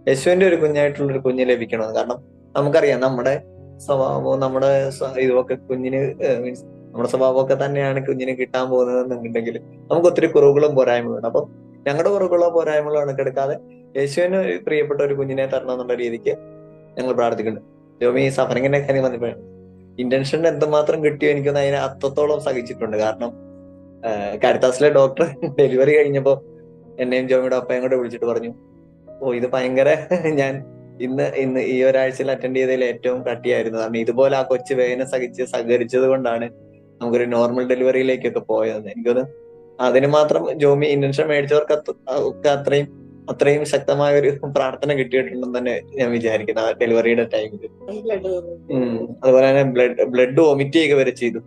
Speaker 1: യേശുവിന്റെ ഒരു കുഞ്ഞായിട്ടുള്ള ഒരു കുഞ്ഞ് ലഭിക്കണം കാരണം നമുക്കറിയാം നമ്മുടെ സ്വഭാവവും നമ്മുടെ ഇതുമൊക്കെ കുഞ്ഞിന് മീൻസ് നമ്മുടെ സ്വഭാവമൊക്കെ തന്നെയാണ് കുഞ്ഞിന് കിട്ടാൻ പോകുന്നത് എന്നുണ്ടെങ്കിൽ നമുക്ക് ഒത്തിരി കുറവുകളും പോരായ്മകളും ഉണ്ട്. അപ്പം ഞങ്ങളുടെ കുറവുകളോ പോരായ്മകളോ കണക്കെടുക്കാതെ യേശുവിന് പ്രിയപ്പെട്ട ഒരു കുഞ്ഞിനെ തരണം എന്നുള്ള രീതിക്ക് ഞങ്ങൾ പ്രാർത്ഥിക്കുന്നുണ്ട്. ജോമി സഫറിങ്ങിന്റെ കാര്യം വന്നപ്പോഴാണ് ഇന്റൻഷൻ എന്തുമാത്രം കിട്ടിയോ എനിക്കൊന്ന് അതിനെ അത്രത്തോളം സഹിച്ചിട്ടുണ്ട്. കാരണം കാരിത്താസിലെ ഡോക്ടർ ഡെലിവറി കഴിഞ്ഞപ്പോ എന്നെയും ജോമിയുടെ അപ്പയും കൂടെ വിളിച്ചിട്ട് പറഞ്ഞു ഓ ഇത് ഭയങ്കര ഞാൻ ഇന്ന് ഇന്ന് ഈ ഒരാഴ്ചയിൽ അറ്റൻഡ് ചെയ്തതിൽ ഏറ്റവും കട്ടിയായിരുന്നു. കാരണം ഇതുപോലെ ആ കൊച്ചു വേദന സഹിച്ച് സഹകരിച്ചത് കൊണ്ടാണ് നമുക്കൊരു നോർമൽ ഡെലിവറിയിലേക്കൊക്കെ പോയത് എനിക്കത് അതിന് മാത്രം ജോമി ഇന്റൻഷൻ മേടിച്ചവർക്ക് അത്രയും അത്രയും ശക്തമായ ഒരു പ്രാർത്ഥന കിട്ടിയിട്ടുണ്ടെന്ന് തന്നെ ഞാൻ വിചാരിക്കുന്നു ആ ഡെലിവറിയുടെ ടൈമിൽ. അതുപോലെ തന്നെ ബ്ലഡ് ബ്ലഡ് വൊമിറ്റ് ചെയ്യുക വരെ ചെയ്തു.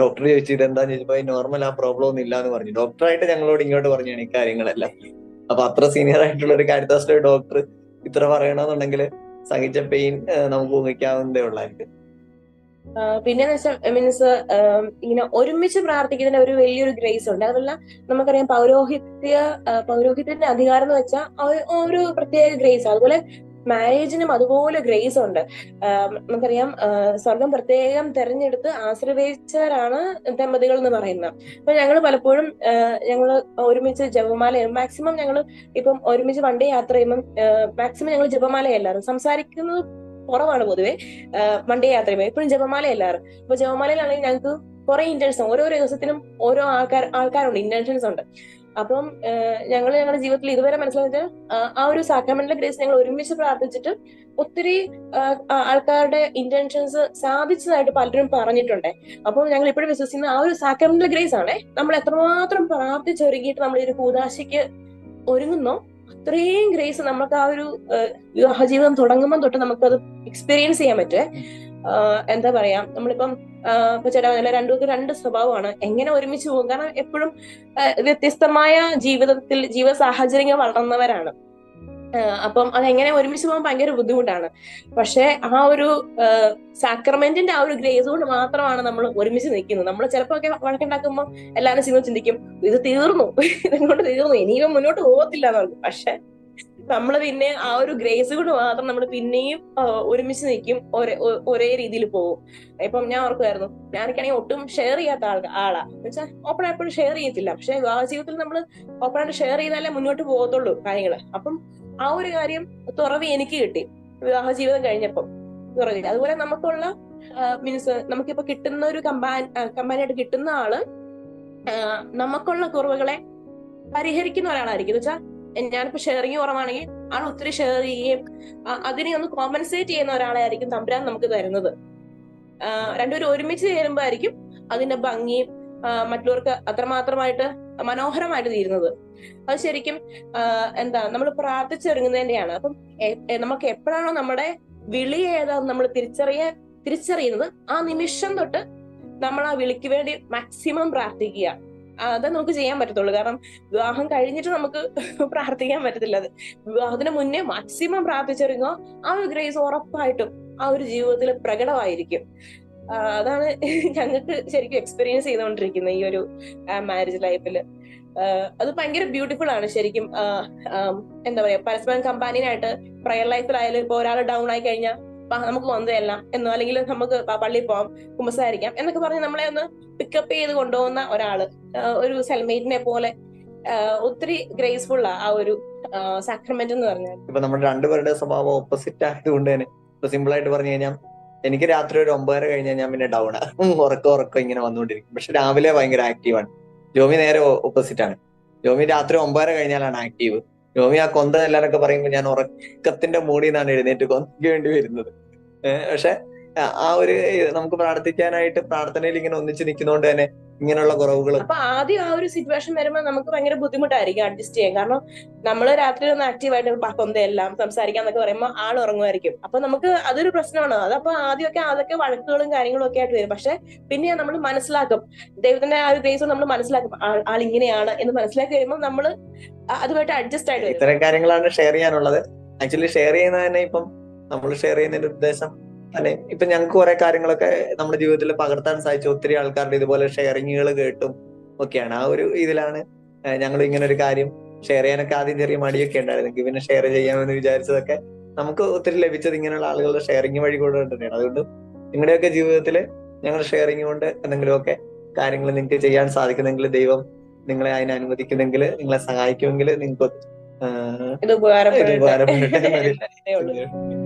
Speaker 1: ഡോക്ടർ ചോദിച്ചു ഇത് എന്താന്ന് ചോദിച്ചപ്പോ നോർമൽ ആ പ്രോബ്ലം ഒന്നും ഇല്ലാന്ന് പറഞ്ഞു. ഡോക്ടറായിട്ട് ഞങ്ങളോട് ഇങ്ങോട്ട് പറഞ്ഞാണ് ഈ കാര്യങ്ങളെല്ലാം. അപ്പൊ അത്ര സീനിയർ ആയിട്ടുള്ള ഒരു കാരിത്താസിലെ ഡോക്ടർ ഇത്ര പറയണമെന്നുണ്ടെങ്കിൽ സഹിച്ച പെയിൻ നമുക്ക് ഊഹിക്കാവുന്നതേ ഉള്ളായിരിക്കും.
Speaker 2: വെച്ചാൽ മീൻസ് ഇങ്ങനെ ഒരുമിച്ച് പ്രാർത്ഥിക്കുന്നതിന് ഒരു വലിയൊരു ഗ്രേസ് ഉണ്ട്. അതല്ല നമുക്കറിയാം പൗരോഹിത്യ പൗരോഹിത്യത്തിന്റെ അധികാരം എന്ന് വെച്ചാൽ ഒരു പ്രത്യേക ഗ്രേസ് അതുപോലെ മാരേജിനും അതുപോലെ ഗ്രേസ് ഉണ്ട്. നമുക്കറിയാം സ്വർഗം പ്രത്യേകം തെരഞ്ഞെടുത്ത് ആശ്രയിച്ചവരാണ് ദമ്പതികൾ എന്ന് പറയുന്നത്. അപ്പൊ ഞങ്ങൾ പലപ്പോഴും ഞങ്ങൾ ഒരുമിച്ച് ജപമാല മാക്സിമം ഞങ്ങൾ ഇപ്പം ഒരുമിച്ച് വണ്ടി യാത്ര ചെയ്യുമ്പം മാക്സിമം ഞങ്ങൾ ജപമാല എല്ലാവരും സംസാരിക്കുന്നത് കുറവാണ് പൊതുവെ വണ്ടി യാത്ര ചെയ്യുമ്പോൾ എപ്പോഴും ജപമാല എല്ലാവരും അപ്പൊ ജപമാലയിലാണെങ്കിൽ ഞങ്ങൾക്ക് കുറെ ഇന്റൻഷൻ ഓരോ ദിവസത്തിനും ഓരോ ആൾക്കാർ ആൾക്കാരുണ്ട്. ഇന്റൻഷൻസ് ഉണ്ട്. അപ്പം ഞങ്ങൾ ഞങ്ങളുടെ ജീവിതത്തിൽ ഇതുവരെ മനസ്സിലാക്കിയത് ആ ഒരു സാക്രമെന്റൽ ഗ്രേസ് ഞങ്ങൾ ഒരുമിച്ച് പ്രാർത്ഥിച്ചിട്ട് ഒത്തിരി ആൾക്കാരുടെ ഇന്റൻഷൻസ് സാധിച്ചതായിട്ട് പലരും പറഞ്ഞിട്ടുണ്ട്. അപ്പോൾ ഞങ്ങൾ ഇപ്പോഴും വിശ്വസിക്കുന്ന ആ ഒരു സാക്രമെന്റൽ ഗ്രേസ് ആണേ. നമ്മൾ എത്രമാത്രം പ്രാർത്ഥിച്ചൊരുങ്ങിയിട്ട് നമ്മൾ ഒരു കൂതാശിക്ക് ഒരുങ്ങുന്നോ അത്രയും ഗ്രേസ് നമുക്ക് ആ ഒരു വിവാഹ ജീവിതം തുടങ്ങുമ്പോൾ തൊട്ട് നമുക്കത് എക്സ്പീരിയൻസ് ചെയ്യാൻ പറ്റുമേ എന്താ പറയാ നമ്മളിപ്പം ഇപ്പൊ ചേട്ടാ പറഞ്ഞ രണ്ടുപേർക്ക് രണ്ട് സ്വഭാവമാണ്. എങ്ങനെ ഒരുമിച്ച് പോകും? കാരണം എപ്പോഴും വ്യത്യസ്തമായ ജീവിതത്തിൽ ജീവ സാഹചര്യങ്ങൾ വളർന്നവരാണ്. അപ്പം അതെങ്ങനെ ഒരുമിച്ച് പോകാൻ ഭയങ്കര ബുദ്ധിമുട്ടാണ്. പക്ഷെ ആ ഒരു സാക്രമെന്റിന്റെ ആ ഒരു ഗ്രേസ് കൊണ്ട് മാത്രമാണ് നമ്മൾ ഒരുമിച്ച് നിൽക്കുന്നത്. നമ്മൾ ചിലപ്പോ ഒക്കെ വഴക്കുണ്ടാക്കുമ്പോൾ എല്ലാവരും ചിന്തിക്കും ഇത് തീർന്നു. ഇതുകൊണ്ട് തീർന്നു. ഇനിയും മുന്നോട്ട് പോകത്തില്ല എന്ന് പക്ഷെ നമ്മൾ പിന്നെ ആ ഒരു ഗ്രേസ് കൊണ്ട് മാത്രം നമ്മൾ പിന്നെയും ഒരുമിച്ച് നിൽക്കും ഒരേ ഒരേ രീതിയിൽ പോകും. ഇപ്പം ഞാൻ ഓർക്കുമായിരുന്നു ഞാനൊക്കെയാണെങ്കിൽ ഒട്ടും ഷെയർ ചെയ്യാത്ത ആൾ ആളാ. വെച്ചാൽ ഓപ്പൺ എപ്പോഴും ഷെയർ ചെയ്യത്തില്ല. പക്ഷെ വിവാഹ ജീവിതത്തിൽ നമ്മൾ ഓപ്പൺ ആയിട്ട് ഷെയർ ചെയ്താലേ മുന്നോട്ട് പോകത്തുള്ളൂ കാര്യങ്ങൾ അപ്പം ആ ഒരു കാര്യം തുറവ് എനിക്ക് കിട്ടി. വിവാഹ ജീവിതം കഴിഞ്ഞപ്പം തുറവ് അതുപോലെ നമുക്കുള്ള മീൻസ് നമുക്കിപ്പോ കിട്ടുന്ന ഒരു കമ്പാൻ കമ്പാനായിട്ട് കിട്ടുന്ന ആൾ നമുക്കുള്ള കുറവുകളെ പരിഹരിക്കുന്ന ഒരാളായിരിക്കും. എന്ന് വെച്ചാൽ ഞാനിപ്പോ ഷെയറിങ് കുറവാണെങ്കിൽ ആൾ ഒത്തിരി ഷെയർ ചെയ്യുകയും അതിനെ ഒന്ന് കോമ്പൻസേറ്റ് ചെയ്യുന്ന ഒരാളായിരിക്കും തമ്പുരാൻ നമുക്ക് തരുന്നത്. രണ്ടുപേരും ഒരുമിച്ച് ചേരുമ്പോ ആയിരിക്കും അതിന്റെ ഭംഗിയും മറ്റുള്ളവർക്ക് അത്രമാത്രമായിട്ട് മനോഹരമായിട്ട് തീരുന്നത്. അത് ശരിക്കും എന്താ നമ്മൾ പ്രാർത്ഥിച്ചിറങ്ങുന്നതിന്റെയാണ് അപ്പം നമുക്ക് എപ്പോഴാണോ നമ്മുടെ വിളി ഏതാന്ന് നമ്മൾ തിരിച്ചറിയാൻ തിരിച്ചറിയുന്നത് ആ നിമിഷം തൊട്ട് നമ്മൾ ആ വിളിക്ക് വേണ്ടി മാക്സിമം പ്രാർത്ഥിക്കുക. അതേ നമുക്ക് ചെയ്യാൻ പറ്റത്തുള്ളൂ. കാരണം വിവാഹം കഴിഞ്ഞിട്ട് നമുക്ക് പ്രാർത്ഥിക്കാൻ പറ്റത്തില്ല അത്. വിവാഹത്തിന് മുന്നേ മാക്സിമം പ്രാർത്ഥിച്ചിറങ്ങുക ആ ഒരു ഗ്രേസ് ഉറപ്പായിട്ടും ആ ഒരു ജീവിതത്തിൽ പ്രകടമായിരിക്കും. അതാണ് ഞങ്ങൾക്ക് ശരിക്കും എക്സ്പീരിയൻസ് ചെയ്തുകൊണ്ടിരിക്കുന്നത് ഈ ഒരു മാരേജ് ലൈഫിൽ അത് ഭയങ്കര ബ്യൂട്ടിഫുൾ ആണ് ശരിക്കും. എന്താ പറയാ പരസ്പരം കമ്പാനിയനായിട്ട് പ്രയർ ലൈഫിലായാലും ഇപ്പൊ ഒരാൾ ഡൗൺ ആയി കഴിഞ്ഞാൽ നമുക്ക് വന്നു തരാം എന്നോ അല്ലെങ്കിൽ നമുക്ക് പള്ളിയിൽ പോവാം കുമ്പസാരിക്കാം എന്നൊക്കെ പറഞ്ഞ് നമ്മളെ ഒന്ന് പിക്കപ്പ് ചെയ്ത് കൊണ്ടുപോകുന്ന ഒരാൾ. ഒരു സെൽമേറ്റിനെ പോലെ ഒത്തിരി ഗ്രേസ്ഫുൾ ആ ഒരു സാക്രമെന്റ് എന്ന് പറഞ്ഞാൽ
Speaker 1: ഇപ്പൊ നമ്മുടെ രണ്ടുപേരുടെ സ്വഭാവം ഓപ്പോസിറ്റ് ആയതുകൊണ്ട് തന്നെ ഇപ്പൊ സിമ്പിൾ ആയിട്ട് പറഞ്ഞു കഴിഞ്ഞാൽ എനിക്ക് രാത്രി ഒരു ഒമ്പതര കഴിഞ്ഞാൽ ഞാൻ പിന്നെ ഡൗൺ ആണ് ഉറക്കം ഉറക്കം ഇങ്ങനെ വന്നുകൊണ്ടിരിക്കും. പക്ഷെ രാവിലെ ഭയങ്കര ആക്റ്റീവാണ് ജോമി നേരെ ഓപ്പോസിറ്റ് ആണ്. ജോമി രാത്രി ഒമ്പതര കഴിഞ്ഞാലാണ് ആക്റ്റീവ് ജോമി ആ കൊന്ത എല്ലാരൊക്കെ പറയുമ്പോൾ ഞാൻ ഉറക്കത്തിന്റെ മൂടിൽ നിന്നാണ് എഴുന്നേറ്റ് കൊന്തയ്ക്ക് വേണ്ടി വരുന്നത് പക്ഷെ ആ- ഒരു നമുക്ക് പ്രാർത്ഥിക്കാനായിട്ട് പ്രാർത്ഥനയിൽ ഇങ്ങനെ ഒന്നിച്ച് നിൽക്കുന്നതുകൊണ്ട് തന്നെ ഇങ്ങനെയുള്ള കുറവുകൾ
Speaker 2: അപ്പൊ ആദ്യം ആ ഒരു സിറ്റുവേഷൻ വരുമ്പോൾ നമുക്ക് ഭയങ്കര ബുദ്ധിമുട്ടായിരിക്കും അഡ്ജസ്റ്റ് ചെയ്യാൻ. കാരണം നമ്മൾ രാത്രി ഒന്ന് ആക്റ്റീവായിട്ട് കൊന്തയെല്ലാം സംസാരിക്കാം എന്നൊക്കെ പറയുമ്പോൾ ആൾ ഉറങ്ങുമായിരിക്കും. അപ്പൊ നമുക്ക് അതൊരു പ്രശ്നമാണ്. അതപ്പോ ആദ്യമൊക്കെ അതൊക്കെ വഴക്കുകളും കാര്യങ്ങളും ഒക്കെ ആയിട്ട് വരും. പക്ഷെ പിന്നെ നമ്മൾ മനസ്സിലാക്കും. ദൈവത്തിന്റെ ആ ഒരു ഗ്രേസ് നമ്മൾ മനസ്സിലാക്കും. ആൾ ഇങ്ങനെയാണ് എന്ന് മനസ്സിലാക്കി കഴിയുമ്പോൾ നമ്മൾ അതുമായിട്ട് അഡ്ജസ്റ്റ് ആയിട്ട്
Speaker 1: ഇത്തരം കാര്യങ്ങളാണ് ഷെയർ ചെയ്യാനുള്ളത്. ആക്ച്വലി ഷെയർ ചെയ്യുന്നത് തന്നെ ഇപ്പം നമ്മൾ ഷെയർ ചെയ്യുന്നതിന്റെ ഉദ്ദേശം തന്നെ ഇപ്പൊ ഞങ്ങൾക്ക് കുറെ കാര്യങ്ങളൊക്കെ നമ്മുടെ ജീവിതത്തിൽ പകർത്താൻ സാധിച്ച. ഒത്തിരി ആൾക്കാരുടെ ഇതുപോലെ ഷെയറിങ്ങുകൾ കേട്ടും ഒക്കെയാണ്. ആ ഒരു ഇതിലാണ് ഞങ്ങൾ ഇങ്ങനെ ഒരു കാര്യം ഷെയർ ചെയ്യാനൊക്കെ ആദ്യം ചെറിയ മടിയൊക്കെ ഉണ്ടായിരുന്നു. പിന്നെ ഷെയർ ചെയ്യാമെന്ന് വിചാരിച്ചതൊക്കെ നമുക്ക് ഒത്തിരി ലഭിച്ചത് ഇങ്ങനെയുള്ള ആളുകളുടെ ഷെയറിങ് വഴി കൂടെ തന്നെയാണ്. അതുകൊണ്ട് നിങ്ങളുടെയൊക്കെ ജീവിതത്തിൽ ഞങ്ങൾ ഷെയറിങ് കൊണ്ട് എന്തെങ്കിലുമൊക്കെ കാര്യങ്ങൾ നിങ്ങൾക്ക് ചെയ്യാൻ സാധിക്കുന്നെങ്കിൽ ദൈവം നിങ്ങളെ അതിനെ അനുവദിക്കുന്നെങ്കിൽ നിങ്ങളെ സഹായിക്കുമെങ്കിൽ നിങ്ങൾക്ക്
Speaker 2: ഇത് ഉപകാരപ്പെടട്ടെ.